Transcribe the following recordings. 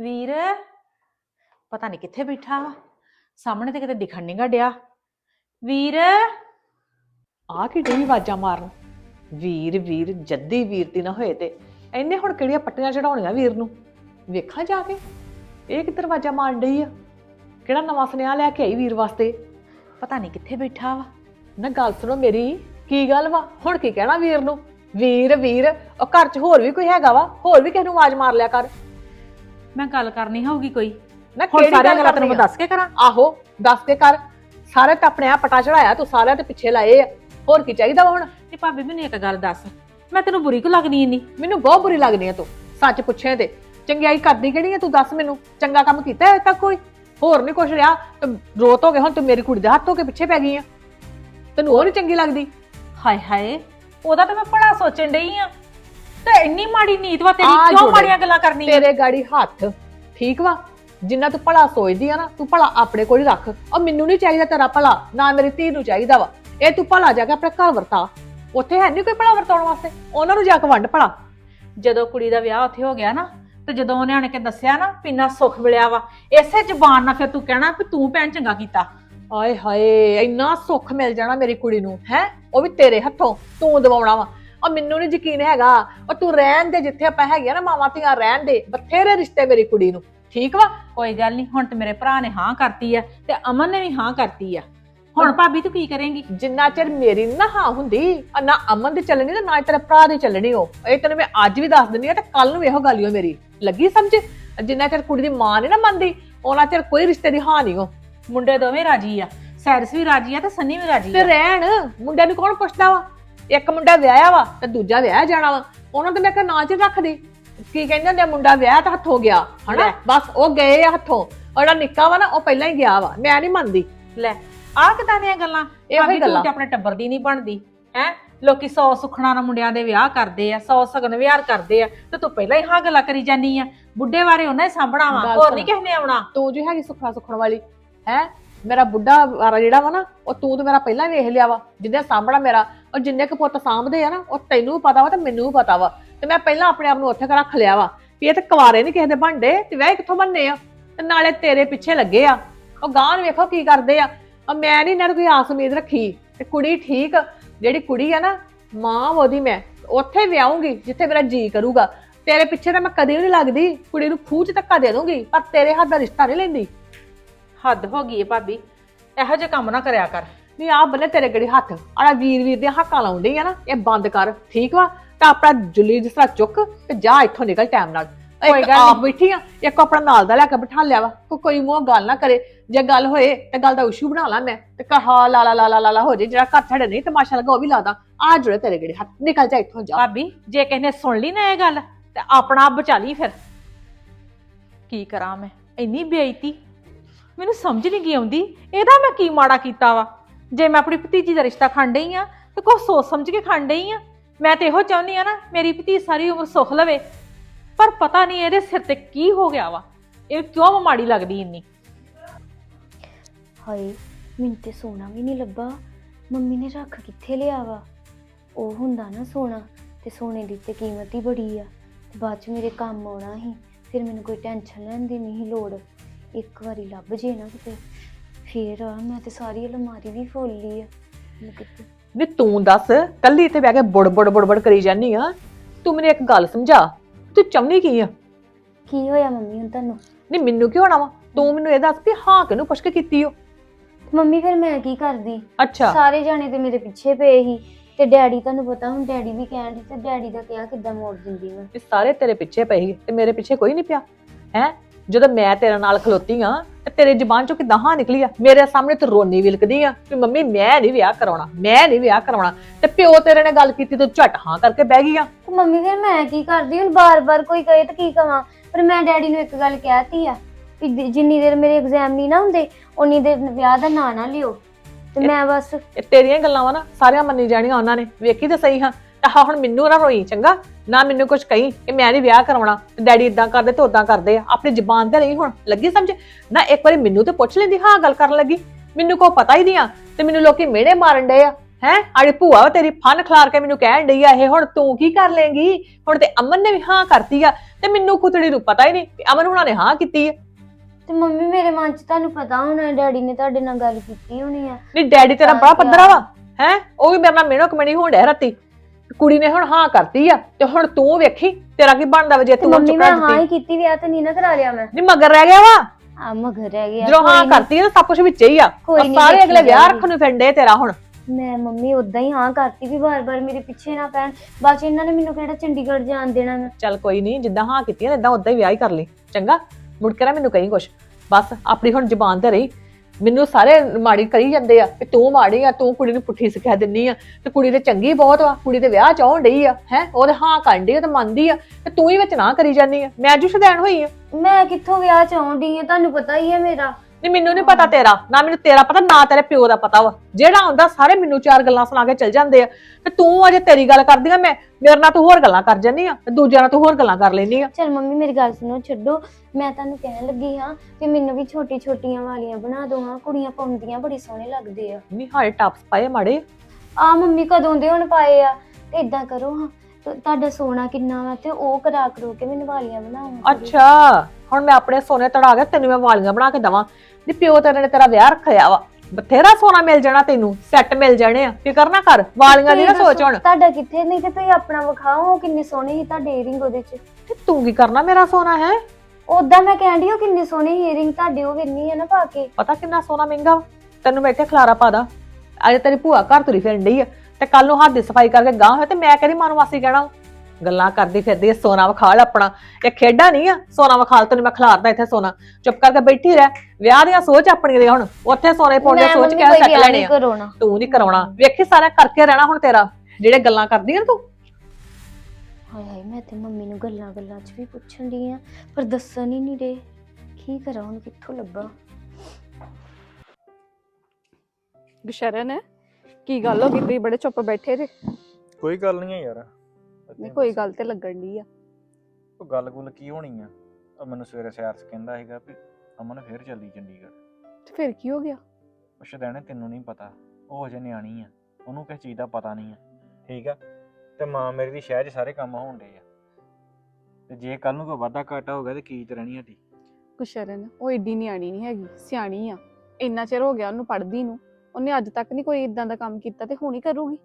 ਵੀਰ, ਪਤਾ ਨਹੀਂ ਕਿੱਥੇ ਬੈਠਾ ਵਾ। ਸਾਹਮਣੇ ਤੇ ਕਿਤੇ ਦਿਖਣ ਨਹੀਂ ਗਾ ਡਿਆ। ਵੀਰ। ਆ ਕੀ ਡਈ ਆਵਾਜ਼ਾਂ ਮਾਰਨ। ਵੀਰ ਵੀਰ, ਜੱਦੀ ਵੀਰ ਦੀ ਨਾ ਹੋਏ ਤੇ। ਇਹਨੇ ਹੁਣ ਕਿਹੜੀਆਂ ਪੱਟੀਆਂ ਚੜਾਉਣੀਆਂ ਵੀਰ ਨੂੰ? ਵੇਖਾਂ ਜਾ ਕੇ। ਇਹ ਕਿ ਦਰਵਾਜ਼ਾ ਮਾਰਨ ਡਈ ਆ? ਕਿਹੜਾ ਨਵਾਂ ਸੁਨੇਹਾ ਲੈ ਕੇ ਆਈ ਵੀਰ ਵਾਸਤੇ? ਪਤਾ ਨਹੀਂ ਕਿੱਥੇ ਬੈਠਾ ਵਾ। ਨਾ ਗੱਲ ਸੁਣੋ ਮੇਰੀ, ਕੀ ਗੱਲ ਵਾ? ਹੁਣ ਕੀ ਕਹਿਣਾ ਵੀਰ ਨੂੰ? ਵੀਰ ਵੀਰ, ਉਹ ਘਰ 'ਚ ਹੋਰ ਵੀ ਕੋਈ ਹੈਗਾ ਵਾ? ਹੋਰ ਵੀ ਕਿਸੇ ਨੂੰ ਆਵਾਜ਼ ਮਾਰ ਲਿਆ ਕਰ। ਮੈਂ ਗੱਲ ਕਰਨੀ ਹੋਊਗੀ ਕੋਈ? ਨਾ ਹੁਣ ਕਿਹੜੀ ਸਾਰੀਆਂ ਗੱਲ ਗੱਲਾਂ ਤੈਨੂੰ ਕਰਨੀ ਮੈਂ ਆ? ਦੱਸ ਕੇ ਕਰਾਂ। ਆਹੋ ਦੱਸ ਕੇ ਕਰ। ਸਾਰੇ ਤਾਂ ਆਪਣੇ ਆਪ ਪਟਾ ਚੜਾਇਆ ਤੂੰ ਸਾਰਿਆਂ ਤੇ ਪਿੱਛੇ ਲਾਏ ਆ। ਹੋਰ ਕੀ ਚਾਹੀਦਾ ਵਾ ਹੁਣ? ਤੇ ਭਾਬੀ ਮੈਨੂੰ ਇੱਕ ਗੱਲ ਦੱਸ। ਮੈਂ ਤੈਨੂੰ ਬੁਰੀ ਕਿਉਂ ਲੱਗਣੀ ਇੰਨੀ? ਮੈਨੂੰ ਬਹੁਤ ਬੁਰੀ ਲੱਗਦੀ ਆ ਤੂੰ ਸੱਚ ਪੁੱਛੇ ਤੇ। ਚੰਗਿਆਈ ਕਰਦੀ ਕਿਹੜੀ ਆ ਤੂੰ ਦੱਸ ਮੈਨੂੰ? ਚੰਗਾ ਕੰਮ ਕੀਤਾ ਹੈ ਤੱਕ ਕੋਈ। ਹੋਰ ਨਹੀਂ ਕੁਛ ਰਿਹਾ। ਤੇ ਰੋਤ ਹੋ ਗਏ ਹੁਣ ਤੂੰ ਮੇਰੀ ਕੁੜੀ ਦੇ ਹੱਥ ਹੋ ਕੇ ਪਿੱਛੇ ਪੈ ਗਈ ਆ। ਤੈਨੂੰ ਉਹ ਨਹੀਂ ਚੰਗੀ ਲੱਗਦੀ? ਹਾਏ ਹਾਏ ਉਹਦਾ ਤਾਂ ਮੈਂ ਬੜਾ ਸੋਚਣ ਡਈ ਆ। ਤੇ ਇੰਨੀ ਮਾੜੀ ਨੀਤ ਵਾ ਤੇਰੀ ਆ ਕਿਉਂ ਜੋੜੇ। ਮਾੜੀਆਂ ਗੱਲਾਂ ਕਰਨੀਆਂ ਤੇਰੇ ਗਾੜੀ ਹੱਥ ਠੀਕ ਵਾ? ਜਿੰਨਾ ਤੂੰ ਭਲਾ ਸੋਚਦੀ ਆ ਨਾ ਤੂੰ ਭਲਾ ਆਪਣੇ ਕੋਲ ਹੀ ਰੱਖ। ਉਹ ਮੈਨੂੰ ਨਹੀਂ ਚਾਹੀਦਾ ਤੇਰਾ ਭਲਾ ਨਾ ਮੇਰੀ ਧੀ ਨੂੰ ਚਾਹੀਦਾ ਵਾ। ਇਹ ਤੂੰ ਭਲਾ ਜਾ ਕੇ ਆਪਣੇ ਘਰ ਵਰਤਾ। ਉੱਥੇ ਹੈ ਨਹੀਂ ਕੋਈ ਭਲਾ ਵਰਤਾਉਣ ਵਾਸਤੇ? ਉਹਨਾਂ ਨੂੰ ਜਾ ਕੇ ਵੰਡ ਭਲਾ। ਜਦੋਂ ਕੁੜੀ ਦਾ ਵਿਆਹ ਉੱਥੇ ਹੋ ਗਿਆ ਨਾ ਤੇ ਜਦੋਂ ਉਹਨੇ ਆਣ ਕੇ ਦੱਸਿਆ ਨਾ ਇੰਨਾ ਸੁੱਖ ਮਿਲਿਆ ਵਾ ਇਸੇ ਜ਼ਬਾਨ ਨਾਲ ਫਿਰ ਤੂੰ ਕਹਿਣਾ ਵੀ ਤੂੰ ਭੈਣ ਚੰਗਾ ਕੀਤਾ। ਆਏ ਹਾਏ ਇੰਨਾ ਸੁੱਖ ਮਿਲ ਜਾਣਾ ਮੇਰੀ ਕੁੜੀ ਨੂੰ ਹੈ? ਉਹ ਵੀ ਤੇਰੇ ਹੱਥੋਂ ਤੂੰ ਦਵਾਉਣਾ ਵਾ। ਉਹ ਮੈਨੂੰ ਨਹੀਂ ਯਕੀਨ ਹੈਗਾ। ਉਹ ਤੂੰ ਰਹਿਣ ਦੇ ਜਿੱਥੇ ਆਪਾਂ ਹੈਗੇ ਆ ਨਾ ਮਾਵਾਂ ਧੀਆਂ ਰਹਿਣ ਦੇ ਬਥੇਰੇ ਰਿਸ਼ਤੇ ਮੇਰੀ ਕੁੜੀ ਨੂੰ। ਠੀਕ ਵਾ? ਕੋਈ ਗੱਲ ਨਹੀਂ ਹੁਣ ਤੇ ਮੇਰੇ ਭਰਾ ਨੇ ਹਾਂ ਕਰਤੀ ਆ ਤੇ ਅਮਨ ਨੇ ਵੀ ਹਾਂ ਕਰਤੀ ਆ। ਹੁਣ ਭਾਬੀ ਤੂੰ ਕੀ ਕਰੇਂਗੀ? ਜਿੰਨਾ ਚਿਰ ਮੇਰੀ ਨੀ ਨਾ ਹਾਂ ਹੁੰਦੀ ਆ ਨਾ ਅਮਨ ਦੀ ਚੱਲਣੀ ਤੇ ਨਾ ਹੀ ਤੇਰੇ ਭਰਾ ਦੀ ਚੱਲਣੀ ਉਹ। ਇਹ ਤੈਨੂੰ ਮੈਂ ਅੱਜ ਵੀ ਦੱਸ ਦਿੰਦੀ ਆ ਤੇ ਕੱਲ ਨੂੰ ਇਹੋ ਗੱਲ ਹੀ ਓ ਮੇਰੀ। ਲੱਗੀ ਸਮਝ? ਜਿੰਨਾ ਚਿਰ ਕੁੜੀ ਦੀ ਮਾਂ ਨੀ ਨਾ ਮੰਨਦੀ ਉਹਨਾਂ ਚਿਰ ਕੋਈ ਰਿਸ਼ਤੇ ਦੀ ਹਾਂ ਨਹੀਂ ਉਹ। ਮੁੰਡੇ ਦੋਵੇਂ ਰਾਜੀ ਆ। ਸੈਰਸ ਵੀ ਰਾਜੀ ਆ ਤੇ ਸੰਨੀ ਵੀ ਰਾਜੀ ਤੇ ਆ ਰਹਿਣ ਮੁੰਡਿਆਂ ਨੂੰ ਕੌਣ ਪੁੱਛਦਾ ਵਾ? ਇੱਕ ਮੁੰਡਾ ਵਿਆਹਿਆ ਵਾ ਤੇ ਦੂਜਾ ਵਿਆਹ ਜਾਣਾ ਵਾ। ਉਹਨਾਂ ਤੇ ਮੈਂ ਕਿਹਾ ਨਾਂ ਚ ਰੱਖ ਦੇ। ਕੀ ਕਹਿੰਦੇ ਹੁੰਦੇ ਆ, ਮੁੰਡਾ ਵਿਆਹ ਤਾਂ ਹੱਥੋਂ ਗਿਆ ਹਨਾ? ਲੈ। ਬਸ ਉਹ ਗਏ ਆ ਹੱਥੋਂ। ਜਿਹੜਾ ਨਿੱਕਾ ਵਾ ਨਾ ਉਹ ਪਹਿਲਾਂ ਹੀ ਗਿਆ ਵਾ। ਮੈਂ ਨਹੀਂ ਮੰਨਦੀ। ਲੈ ਆਹ ਕਿਦਾਂ ਦੀਆਂ ਗੱਲਾਂ? ਇਹੋ ਭਾਬੀ ਤੂੰ ਗੱਲਾਂ। ਤੇ ਆਪਣੇ ਟੱਬਰ ਦੀ ਨਹੀਂ ਬਣਦੀ ਹੈ? ਲੋਕੀ ਸੌ ਸੁਖਣਾ ਨਾਲ ਮੁੰਡਿਆਂ ਦੇ ਵਿਆਹ ਕਰਦੇ ਆ ਸੌ ਸਗਨ ਵਿਆਹ ਕਰਦੇ ਆ ਤੇ ਤੂੰ ਪਹਿਲਾਂ ਹੀ ਹਾਂ ਗੱਲਾਂ ਕਰੀ ਜਾਨੀ ਆ। ਬੁੱਢੇ ਬਾਰੇ ਉਹਨਾਂ ਹੀ ਸਾਂਭਣਾ ਵਾ ਗੱਲ ਹੋਰ ਸੁਣ। ਨਹੀਂ ਕਿਸੇ ਨੇ ਆਉਣਾ। ਤੂੰ ਜੋ ਹੈਗੀ ਸੁਖਣਾ ਸੁਖਣ ਵਾਲੀ ਹੈ? ਮੇਰਾ ਬੁੱਢਾ ਵਾਰਾ ਜਿਹੜਾ ਵਾ ਨਾ ਉਹ ਤੂੰ ਤੇ ਮੇਰਾ ਪਹਿਲਾਂ ਵੇਖ ਲਿਆ ਵਾ ਜਿੰਨੇ ਸਾਂਭਣਾ ਮੇਰਾ। ਉਹ ਜਿੰਨੇ ਕੁ ਪੁੱਤ ਸਾਂਭਦੇ ਆ ਨਾ, ਉਹ ਤੈਨੂੰ ਵੀ ਪਤਾ ਵਾ ਤੇ ਮੈਨੂੰ ਵੀ ਪਤਾ ਵਾ। ਤੇ ਮੈਂ ਪਹਿਲਾਂ ਆਪਣੇ ਆਪ ਨੂੰ ਉੱਥੇ ਰੱਖ ਲਿਆ ਵਾ ਵੀ ਇਹ ਤੇ ਕੁਵਾਰੇ ਨਹੀਂ ਕਿਸੇ ਦੇ ਬਣਦੇ ਤੇ ਵਿਆਹ ਕਿੱਥੋਂ ਬੰਨੇ ਆ? ਤੇ ਨਾਲੇ ਤੇਰੇ ਪਿੱਛੇ ਲੱਗੇ ਆ। ਉਹ ਗਾਂ ਨੂੰ ਵੇਖੋ ਕੀ ਕਰਦੇ ਆ। ਉਹ ਮੈਂ ਨਹੀਂ ਇਹਨਾਂ ਨੂੰ ਕੋਈ ਆਸ ਉਮੀਦ ਰੱਖੀ। ਤੇ ਕੁੜੀ ਠੀਕ, ਜਿਹੜੀ ਕੁੜੀ ਆ ਨਾ, ਮਾਂ ਉਹਦੀ ਮੈਂ, ਉੱਥੇ ਵਿਆਹੂੰਗੀ, ਜਿੱਥੇ ਮੇਰਾ ਜੀ ਕਰੂਗਾ। ਤੇਰੇ ਪਿੱਛੇ ਤਾਂ ਮੈਂ ਕਦੇ ਵੀ ਨਹੀਂ ਲੱਗਦੀ, ਕੁੜੀ ਨੂੰ ਖੂਹ 'ਚ ਧੱਕਾ ਦੇ ਦੂੰਗੀ, ਪਰ ਤੇਰੇ ਹੱਥ ਦਾ ਰਿਸ਼ਤਾ ਨਹੀਂ ਲੈਂਦੀ। ਹੱਦ ਹੋ ਗਈ ਏ ਭਾਬੀ, ਇਹੋ ਜਿਹੇ ਕੰਮ ਨਾ ਕਰਿਆ ਕਰ। ਨਹੀਂ ਆ ਬੱਲੇ ਤੇਰੇ ਗੜੀ ਹੱਥ? ਆੜਾ ਵੀਰ ਵੀਰ ਦੀਆਂ ਹੱਕਾਂ ਲਾਉਂਦੀ ਆ ਨਾ ਇਹ ਬੰਦ ਕਰ ਠੀਕ ਵਾ? ਤਾਂ ਆਪਣਾ ਜੁੱਲੀ ਜਿਸ ਤਰ੍ਹਾਂ ਚੁੱਕ ਤੇ ਜਾ ਇੱਥੋਂ ਨਿਕਲ ਟਾਈਮ ਨਾਲ। ਕੋਈ ਗੱਲ ਆਪ ਬੈਠੀ ਆ ਇੱਕ ਆਪਣਾ ਨਾਲ ਦਾ ਲੈ ਕੇ ਬਿਠਾ ਲਿਆ ਵਾ। ਕੋ ਕੋਈ ਮੂੰਹ ਗੱਲ ਨਾ ਕਰੇ। ਜੇ ਗੱਲ ਹੋਏ ਤੇ ਗੱਲ ਦਾ ਇਸ਼ੂ ਬਣਾ ਲਾ ਮੈਂ। ਤੇ ਕਹਾ ਲਾ ਲਾ ਲਾ ਲਾ ਲਾ ਹੋ ਜੇ। ਜਿਹੜਾ ਘਰ ਛੱਡ ਨਹੀਂ ਤਮਾਸ਼ਾ ਲਗਾ ਉਹ ਵੀ ਲਾਦਾ ਆ ਜੁੜੇ ਤੇਰੇ ਗੜੀ ਹੱਥ? ਨਿਕਲ ਜਾ ਇੱਥੋਂ ਜਾ। ਭਾਬੀ ਜੇ ਕਿਸੇ ਨੇ ਸੁਣ ਲਈ ਨਾ ਇਹ ਗੱਲ ਤੇ ਆਪਣਾ ਆਪ ਬਚਾ ਲਈ ਫਿਰ। ਕੀ ਕਰਾਂ ਮੈਂ? ਇੰਨੀ ਬੇਇੱਜ਼ਤੀ। ਮੈਨੂੰ ਸਮਝ ਨਹੀਂ ਗਈ ਆਉਂਦੀ। ਇਹਦਾ ਮੈਂ ਕੀ ਮਾੜਾ ਕੀਤਾ ਵਾ? ਜੇ ਮੈਂ ਆਪਣੀ ਭਤੀਜੀ ਦਾ ਰਿਸ਼ਤਾ ਖਾਣ ਡਈ ਆ, ਤੇ ਕੁਛ ਸੋਚ ਸਮਝ ਕੇ ਖਾਣ ਡਈ ਆ। ਮੈਂ ਤੇ ਇਹੋ ਚਾਹੁੰਦੀ ਆ ਨਾ, ਮੇਰੀ ਭਤੀ ਸਾਰੀ ਉਮਰ ਸੁਖ ਲਵੇ। ਪਰ ਪਤਾ ਨਹੀਂ ਇਹਦੇ ਸਿਰ ਤੇ ਕੀ ਹੋ ਗਿਆ ਵਾ। ਇਹ ਕਿਉਂ ਬਿਮਾਰੀ ਲੱਗਦੀ ਇੰਨੀ? ਹਾਏ, ਮੈਨੂੰ ਤੇ ਸੋਨਾ ਵੀ ਨਹੀਂ ਲੱਭਾ। ਮੰਮੀ ਨੇ ਰੱਖ ਕਿੱਥੇ ਲਿਆ ਵਾ? ਉਹ ਹੁੰਦਾ ਨਾ ਸੋਨਾ, ਤੇ ਸੋਨੇ ਦੀ ਤੇ ਕੀਮਤ ਹੀ ਬੜੀ ਆ। ਤੇ ਬਾਅਦ ਚ ਮੇਰੇ ਕੰਮ ਆਉਣਾ ਸੀ, ਫਿਰ ਮੈਨੂੰ ਕੋਈ ਟੈਨਸ਼ਨ ਲੈਣ ਦੀ ਨਹੀਂ ਲੋੜ। ਇੱਕ ਵਾਰੀ ਲੱਭ ਜੇ ਨਾ ਕਿਤੇ। ਫੇਰ ਮੈਂ ਤੇ ਸਾਰੀ ਅਲਮਾਰੀ ਵੀ ਫੁੱਲ ਲਈ ਆ। ਮੈਂ ਵੀ ਤੂੰ ਦੱਸ ਕੱਲੀ ਤੇ ਬਹਿ ਕੇ ਬੁੜ ਬੁੜ ਬੁੜ ਬੁੜ ਕਰੀ ਜਾਨੀ ਆ। ਤੂੰ ਮੈਨੂੰ ਇੱਕ ਗੱਲ ਸਮਝਾ ਤੂੰ ਚਾਹੁੰਦੀ ਕੀ ਆ? ਕੀ ਹੋਇਆ ਮੰਮੀ ਹੁਣ ਤੁਹਾਨੂੰ? ਨਹੀਂ ਮੈਨੂੰ ਕੀ ਹੋਣਾ ਵਾ? ਤੂੰ ਮੈਨੂੰ ਇਹ ਦੱਸ ਵੀ ਹਾਂ ਕਿਹਨੂੰ ਪੁੱਛ ਕੇ ਕੀਤੀ ਓ? ਮੰਮੀ ਫਿਰ ਮੈਂ ਕੀ ਕਰਦੀ? ਅੱਛਾ। ਸਾਰੇ ਜਾਣੇ ਤੇ ਮੇਰੇ ਪਿੱਛੇ ਪਏ ਸੀ ਤੇ ਡੈਡੀ ਤੁਹਾਨੂੰ ਪਤਾ ਹੁਣ ਡੈਡੀ ਵੀ ਕਹਿਣ ਡਏ ਤੇ ਡੈਡੀ ਦਾ ਕਿਹਾ ਕਿੱਦਾਂ ਮੋੜ ਦਿੰਦੀ ਮੈਂ। ਇਹ ਸਾਰੇ ਤੇਰੇ ਪਿੱਛੇ ਪਏ ਸੀ ਤੇ ਮੇਰੇ ਪਿੱਛੇ ਕੋਈ ਨਹੀਂ ਪਿਆ ਹੈ? ਜਦੋਂ ਮੈਂ ਤੇਰੇ ਨਾਲ ਖਲੋਤੀ ਆ ਤੇ ਤੇਰੇ ਜ਼ਬਾਨ ਚੋਂ ਕਿਦਾਂ ਹਾਂ ਨਿਕਲੀ ਆ? ਮੇਰੇ ਸਾਹਮਣੇ ਤੇ ਰੋਣੀ ਵਿਲਕਦੀ ਆ ਵੀ ਮੰਮੀ ਮੈਂ ਨਹੀਂ ਵਿਆਹ ਕਰਾਉਣਾ ਮੈਂ ਨਹੀਂ ਵਿਆਹ ਕਰਾਉਣਾ ਤੇ ਪਿਓ ਤੇਰੇ ਨੇ ਗੱਲ ਕੀਤੀ ਤੂੰ ਝਟ ਹਾਂ ਕਰਕੇ ਬਹਿ ਗਈ ਆ। ਤੇ ਮੰਮੀ ਫਿਰ ਮੈਂ ਕੀ ਕਰਦੀ? ਹੁਣ ਬਾਰ-ਬਾਰ ਕੋਈ ਕਹੇ ਤਾਂ ਕੀ ਕਵਾਂ? ਪਰ ਮੈਂ ਡੈਡੀ ਨੂੰ ਇੱਕ ਗੱਲ ਕਹਿਤੀ ਆ ਕਿ ਜਿ- ਜਿੰਨੀ ਦੇਰ ਮੇਰੇ ਐਗਜ਼ਾਮ ਨਹੀਂ ਨਾ ਹੁੰਦੇ ਉਨੀ ਦੇਰ ਵਿਆਹ ਦਾ ਨਾਂ ਨਾ ਲਿਓ। ਤੇ ਮੈਂ ਬਸ ਇਹ ਤੇਰੀਆਂ ਗੱਲਾਂ ਵਾ ਨਾ ਸਾਰੀਆਂ ਮੰਨੀ ਜਾਣੀਆਂ ਉਹਨਾਂ ਨੇ। ਵੇਖੀ ਤੇ ਸਹੀ ਹਾਂ। ਆਹ ਹੁਣ ਮੈਨੂੰ ਨਾ ਰੋਈ ਚੰਗਾ? ਨਾ ਮੈਨੂੰ ਕੁਝ ਕਹੀ ਕਿ ਮੈਂ ਨਹੀਂ ਵਿਆਹ ਕਰਾਉਣਾ ਤੇ ਡੈਡੀ ਇਦਾਂ ਕਰਦੇ ਤੇ ਉਦਾਂ ਕਰਦੇ ਆ। ਆਪਣੀ ਜ਼ਬਾਨ ਤੇ ਨਹੀਂ ਹੁਣ ਲੱਗੀ ਸਮਝ? ਨਾ ਇੱਕ ਵਾਰੀ ਮੈਨੂੰ ਤੇ ਪੁੱਛ ਲੈਂਦੀ ਹਾਂ ਗੱਲ ਕਰਨ ਲੱਗੀ। ਮੈਨੂੰ ਕੋ ਪਤਾ ਹੀ ਨਹੀਂ ਆ ਤੇ ਮੈਨੂੰ ਲੋਕੀ ਮਿਹਣੇ ਮਾਰਨ ਡਏ ਆ। ਹੈ? ਆੜੀ ਭੂਆ ਵਾ ਤੇਰੀ ਫਨ ਖਲਾਰ ਕੇ ਮੈਨੂੰ ਕਹਿਣ ਡਈ ਆ ਇਹ ਹੁਣ ਤੂੰ ਕੀ ਕਰ ਲੇਂਗੀ ਹੁਣ ਤੇ ਅਮਨ ਨੇ ਵੀ ਹਾਂ ਕਰਤੀ ਆ ਤੇ ਮੈਨੂੰ ਕੁਤੜੀ ਨੂੰ ਪਤਾ ਹੀ ਨਹੀਂ ਕਿ ਅਮਨ ਹੁਣਾਂ ਨੇ ਹਾਂ ਕੀਤੀ ਆ। ਤੇ ਮੰਮੀ ਮੇਰੇ ਮਨ 'ਚ ਤੁਹਾਨੂੰ ਪਤਾ ਹੋਣਾ ਡੈਡੀ ਨੇ ਤੁਹਾਡੇ ਨਾਲ ਗੱਲ ਕੀਤੀ ਹੋਣੀ ਆ। ਨਹੀਂ ਡੈਡੀ ਤੇਰਾ ਬੜਾ। ਪੱਧਰਾ ਵਾ ਹੈ? ਉਹ ਵੀ ਮੇਰੇ ਨਾਲ ਮਿਹਨੋ ਕਮਣੀ ਹੋਣ ਡਿਆ ਰਾਤੀ। ਕੁੜੀ ਨੇ ਹੁਣ ਹਾਂ ਕਰਤੀ ਆ ਤੇ ਹੁਣ ਤੂੰ ਵੇਖੀ ਤੇਰਾ ਕੀ ਬਣਦਾ ਵਾ ਜੇ ਤੇ ਤੂੰ ਮੰਮੀ ਮੈਂ ਹਾਂ ਹੀ ਦਿੱਤੀ। ਕੀਤੀ ਵਿਆਹ ਤੇ ਨਹੀਂ ਨਾ ਕਰਾ ਲਿਆ ਮੈਂ। ਨਹੀਂ ਮਗਰ ਰਹਿ ਗਿਆ ਵਾ। ਆ ਮਗਰ ਰਹਿ ਗਿਆ ਜਦੋਂ ਹਾਂ ਕੋਈ ਨੀ, ਕਰਤੀ ਨਾ ਸਭ ਕੁਝ ਵਿੱਚ ਹੀ ਆ। ਕੋਈ ਔਰ ਨੀ, ਸਾਰੇ ਅਗਲੇ ਵਿਆਹ ਜਾਊਗੀ। ਰੱਖਣ ਨੂੰ ਫਿਰਦੇ ਤੇਰਾ ਹੁਣ। ਮੈਂ ਮੰਮੀ ਉਦਾਂ ਹੀ ਹਾਂ ਕਰਤੀ ਵੀ ਵਾਰ-ਵਾਰ ਮੇਰੇ ਪਿੱਛੇ ਨਾ ਪੈਣ। ਬਾਅਦ 'ਚ ਇਹਨਾਂ ਨੇ ਮੈਨੂੰ ਕਿਹੜਾ ਚੰਡੀਗੜ੍ਹ ਜਾਣ ਦੇਣਾ ਮੈਂ ਚੱਲ ਕੋਈ ਨਹੀਂ ਜਿੱਦਾਂ ਹਾਂ ਕੀਤੀ ਆ ਇਦਾਂ ਉਦਾਂ ਹੀ ਵਿਆਹ ਹੀ ਕਰ ਲਈ। ਚੰਗਾ ਮੁੜ ਕੇ ਨਾ ਮੈਨੂੰ ਕਹੀਂ ਕੁਛ। ਬਸ ਆਪਣੀ ਹੁਣ ਜ਼ੁਬਾਨ ਤੇ ਰਹੀ। ਮੈਨੂੰ ਸਾਰੇ ਮਾੜੀ ਕਰੀ ਜਾਂਦੇ ਆ ਕਿ ਤੂੰ ਮਾੜੀ ਆ, ਤੂੰ ਕੁੜੀ ਨੂੰ ਪੁੱਠੀ ਸਿਖਾ ਦਿੰਨੀ ਆ। ਤੇ ਕੁੜੀ ਤੇ ਚੰਗੀ ਬਹੁਤ ਵਾ, ਕੁੜੀ ਤੇ ਵਿਆਹ ਚਾਹੁਣ ਡਈ ਆ, ਹੈ? ਉਹਦੇ ਹਾਂ ਕਰਨ ਡਈ ਆ ਤੇ ਮੰਨਦੀ ਆ। ਤੇ ਤੂੰ ਹੀ ਵਿੱਚ ਨਾ ਕਰੀ ਜਾਂਦੀ ਆ। ਮੈਂ ਜੁਸ਼ ਹੋਈ ਆ। ਮੈਂ ਕਿੱਥੋਂ ਵਿਆਹ ਚ ਆਉਂਦੀ ਆ, ਤੁਹਾਨੂੰ ਪਤਾ ਹੀ ਹੈ ਮੇਰਾ। ਨਹੀਂ ਮੈਨੂੰ ਨਹੀਂ ਪਤਾ ਤੇਰਾ ਨਾ ਮੈਨੂੰ ਤੇਰਾ ਪਤਾ ਨਾ ਤੇਰੇ ਪਿਓ ਦਾ ਪਤਾ ਵਾ। ਜਿਹੜਾ ਆਉਂਦਾ ਸਾਰੇ ਮੈਨੂੰ ਚਾਰ ਗੱਲਾਂ ਸੁਣਾ ਕੇ ਚਲ ਜਾਂਦੇ ਆ। ਤੇ ਤੂੰ ਅਜੇ ਤੇਰੀ ਗੱਲ ਕਰਦੀ ਆ ਮੈਂ ਮੇਰੇ ਨਾਲ ਤੂੰ ਹੋਰ ਗੱਲਾਂ ਕਰ ਜਾਂਦੀ ਆ ਤੇ ਦੂਜਿਆਂ ਨਾਲ ਤੂੰ ਹੋਰ ਗੱਲਾਂ ਕਰ ਲੈਂਦੀ ਆ। ਚਲ ਮੰਮੀ ਮੇਰੀ ਗੱਲ ਸੁਣੋ ਛੱਡੋ। ਮੈਂ ਤੁਹਾਨੂੰ ਕਹਿਣ ਲੱਗੀ ਹਾਂ ਕਿ ਮੈਨੂੰ ਵੀ ਛੋਟੀ ਛੋਟੀਆਂ ਵਾਲੀਆਂ ਬਣਾ ਦਿਓ ਹਾਂ ਕੁੜੀਆਂ ਪਾਉਂਦੀਆਂ ਬੜੀ ਸੋਹਣੇ ਲੱਗਦੇ ਆ। ਨਹੀਂ ਹਾਏ ਟਾਪਸ ਪਾਏ ਮਾੜੇ। ਆ ਮੰਮੀ ਕਦੋਂ ਦੇ ਹੁਣ ਪਾਏ ਆ? ਤੇ ਇਦਾਂ ਕਰੋ ਹਾਂ ਤੁ- ਤੁਹਾਡਾ ਸੋਨਾ ਕਿੰਨਾ ਵਾ ਤੇ ਉਹ ਕਰਾ ਕਰੋ ਕੇ ਮੈਨੂੰ ਵਾਲੀਆਂ ਬਣਾਓ। ਅੱਛਾ। ਹੁਣ ਮੈਂ ਆਪਣੇ ਸੋਨੇ ਤੜਾ ਕੇ ਤੈਨੂੰ ਮੈਂ ਵਾਲੀਆਂ ਬਣਾ ਕੇ ਦਵਾਂ। ਨੀ ਪਿਓ ਤੇਰੇ ਨੇ ਤੇਰਾ ਵਿਆਹ ਰੱਖਿਆ ਵਾ। ਬਥੇਰਾ ਸੋਨਾ ਮਿਲ ਜਾਣਾ ਤੈਨੂੰ ਸੈੱਟ ਮਿਲ ਜਾਣੇ ਆ। ਫਿਕਰ ਨਾ ਕਰ ਵਾਲੀਆਂ ਦੀ ਨਾ ਸੋਚ ਹੁਣ। ਤੁਹਾਡਾ ਕਿੱਥੇ ਨਹੀਂ ਤੇ ਤੁਸੀਂ ਆਪਣਾ ਵਿਖਾਓ ਉਹ ਕਿੰਨੀ ਸੋਹਣੀ ਸੀ ਤੁਹਾਡੇ ਈਅਰਿੰਗ ਉਹਦੇ ਚ। ਤੇ ਤੂੰ ਕੀ ਕਰਨਾ ਮੇਰਾ ਸੋਨਾ ਹੈ? ਉਦਾਂ ਮੈਂ ਕਹਿੰਦੀ ਉਹ ਕਿੰਨੀ ਸੋਹਣੀ ਈਅਰਿੰਗ ਤੁਹਾਡੀ ਉਹ ਵਿੰਨੀ ਆ ਨਾ ਪਾ ਕੇ। ਪਤਾ ਕਿੰਨਾ ਸੋਨਾ ਮਹਿੰਗਾ ਵਾ? ਤੈਨੂੰ ਬੈਠੇ ਖਲਾਰਾ ਪਾਦਾ ਅਜੇ ਤੇਰੀ ਭੂਆ ਘਰ ਤੁਰੀ ਫਿਰਨ ਡਈ ਆ। ਤੇ ਕੱਲ ਨੂੰ ਹੱਥ ਦੀ ਸਫ਼ਾਈ ਕਰਕੇ ਗਾਂ ਹੋਏ ਤੇ ਮੈਂ ਕਹਿੰਦੀ ਮਾਨੂੰ ਮਾਸੀ ਕਹਿਣਾ। ਗੱਲਾਂ ਕਰਦੀ ਫਿਰਦੀ ਆ, ਸੋਨਾ ਵਿਖਾਲ ਆਪਣਾ। ਇਹ ਖੇਡਾਂ ਨਹੀਂ ਆ ਸੋਨਾ ਵਿਖਾਲ ਤੈਨੂੰ ਮੈਂ ਖਿਲਾਰਦਾ ਇੱਥੇ ਸੋਨਾ। ਚੁੱਪ ਕਰਕੇ ਬੈਠੀ ਰਹਿ। ਵਿਆਹ ਦੀਆਂ ਸੋਚ ਆਪਣੀ ਦੇ ਹੁਣ। ਉੱਥੇ ਸੋਨੇ ਪਾਉਣ ਦੀ ਮੈਂ ਸੋਚ ਕੇ ਸੈੱਟ ਲੈਣੇ ਆ? ਕਰਾਉਣਾ। ਤੂੰ ਨਹੀਂ ਕਰਾਉਣਾ। ਵੇਖੀ ਸਾਰਾ ਕਰਕੇ ਰਹਿਣਾ ਹੁਣ ਤੇਰਾ। ਜਿਹੜੇ ਗੱਲਾਂ ਕਰਦੀ ਆ ਤੂੰ। ਹਾਏ ਹਾਏ ਮੈਂ ਤੇ ਮੰਮੀ ਨੂੰ ਗੱਲਾਂ ਗੱਲਾਂ 'ਚ ਵੀ ਪੁੱਛਣ ਦੀ ਆ ਪਰ ਦੱਸਣ ਹੀ ਨਹੀਂ ਰੇ ਕੀ ਕਰਾਂ ਹੁਣ ਕਿੱਥੋਂ ਲੱਭਾਂ? ਗੁਸ਼ਰਨ ਕੀ ਗੱਲ ਹੋ ਗਈ? ਤੁਸੀਂ ਬੜੇ ਚੁੱਪ ਬੈਠੇ ਜੇ। ਕੋਈ ਗੱਲ ਨਹੀਂ ਹੈ ਯਾਰ। ਨਹੀਂ ਕੋਈ ਗੱਲ ਤੇ ਲੱਗਣ ਦੀ ਆ। ਉਹ ਗੱਲ ਗੁੱਲ ਕੀ ਹੋਣੀ ਆ? ਉਹ ਮੈਨੂੰ ਸਵੇਰੇ ਸੈਰ ਚ ਕਹਿੰਦਾ ਸੀਗਾ ਵੀ ਅਮਨ ਫੇਰ ਚੱਲੀ ਚੰਡੀਗੜ੍ਹ। ਤੇ ਫਿਰ ਕੀ ਹੋ ਗਿਆ? ਉਹ ਸ਼ਦੈਣੇ ਤੈਨੂੰ ਨਹੀਂ ਪਤਾ ਉਹ ਹਜੇ ਨਿਆਣੀ ਆ ਉਹਨੂੰ ਕਿਸੇ ਚੀਜ਼ ਦਾ ਪਤਾ ਨਹੀਂ ਆ। ਠੀਕ ਆ? ਤੇ ਮਾਂ ਮੇਰੀ ਦੀ ਸ਼ਹਿਰ 'ਚ ਸਾਰੇ ਕੰਮ ਹੋਣ ਡੇ ਆ। ਤੇ ਜੇ ਕੱਲ ਨੂੰ ਕੋਈ ਵਾਧਾ ਘਾਟਾ ਹੋ ਗਿਆ ਤੇ ਕੀ ਤੇ ਰਹਿਣੀ ਹੱਡੀ ਗੁਸ਼ਰਨ ਉਹ ਏਡੀ ਨਿਆਣੀ ਨਹੀਂ ਹੈਗੀ ਸਿਆਣੀ ਆ। ਇੰਨਾ ਚਿਰ ਹੋ ਗਿਆ ਉਹਨੂੰ ਪੜ੍ਹਦੀ ਨੂੰ ਉਹਨੇ ਅੱਜ ਤੱਕ ਨਹੀਂ ਕੋਈ ਇਦਾਂ ਦਾ ਕੰਮ ਕੀਤਾ ਤੇ ਹੁਣ ਹੀ ਕਰੂਗੀ।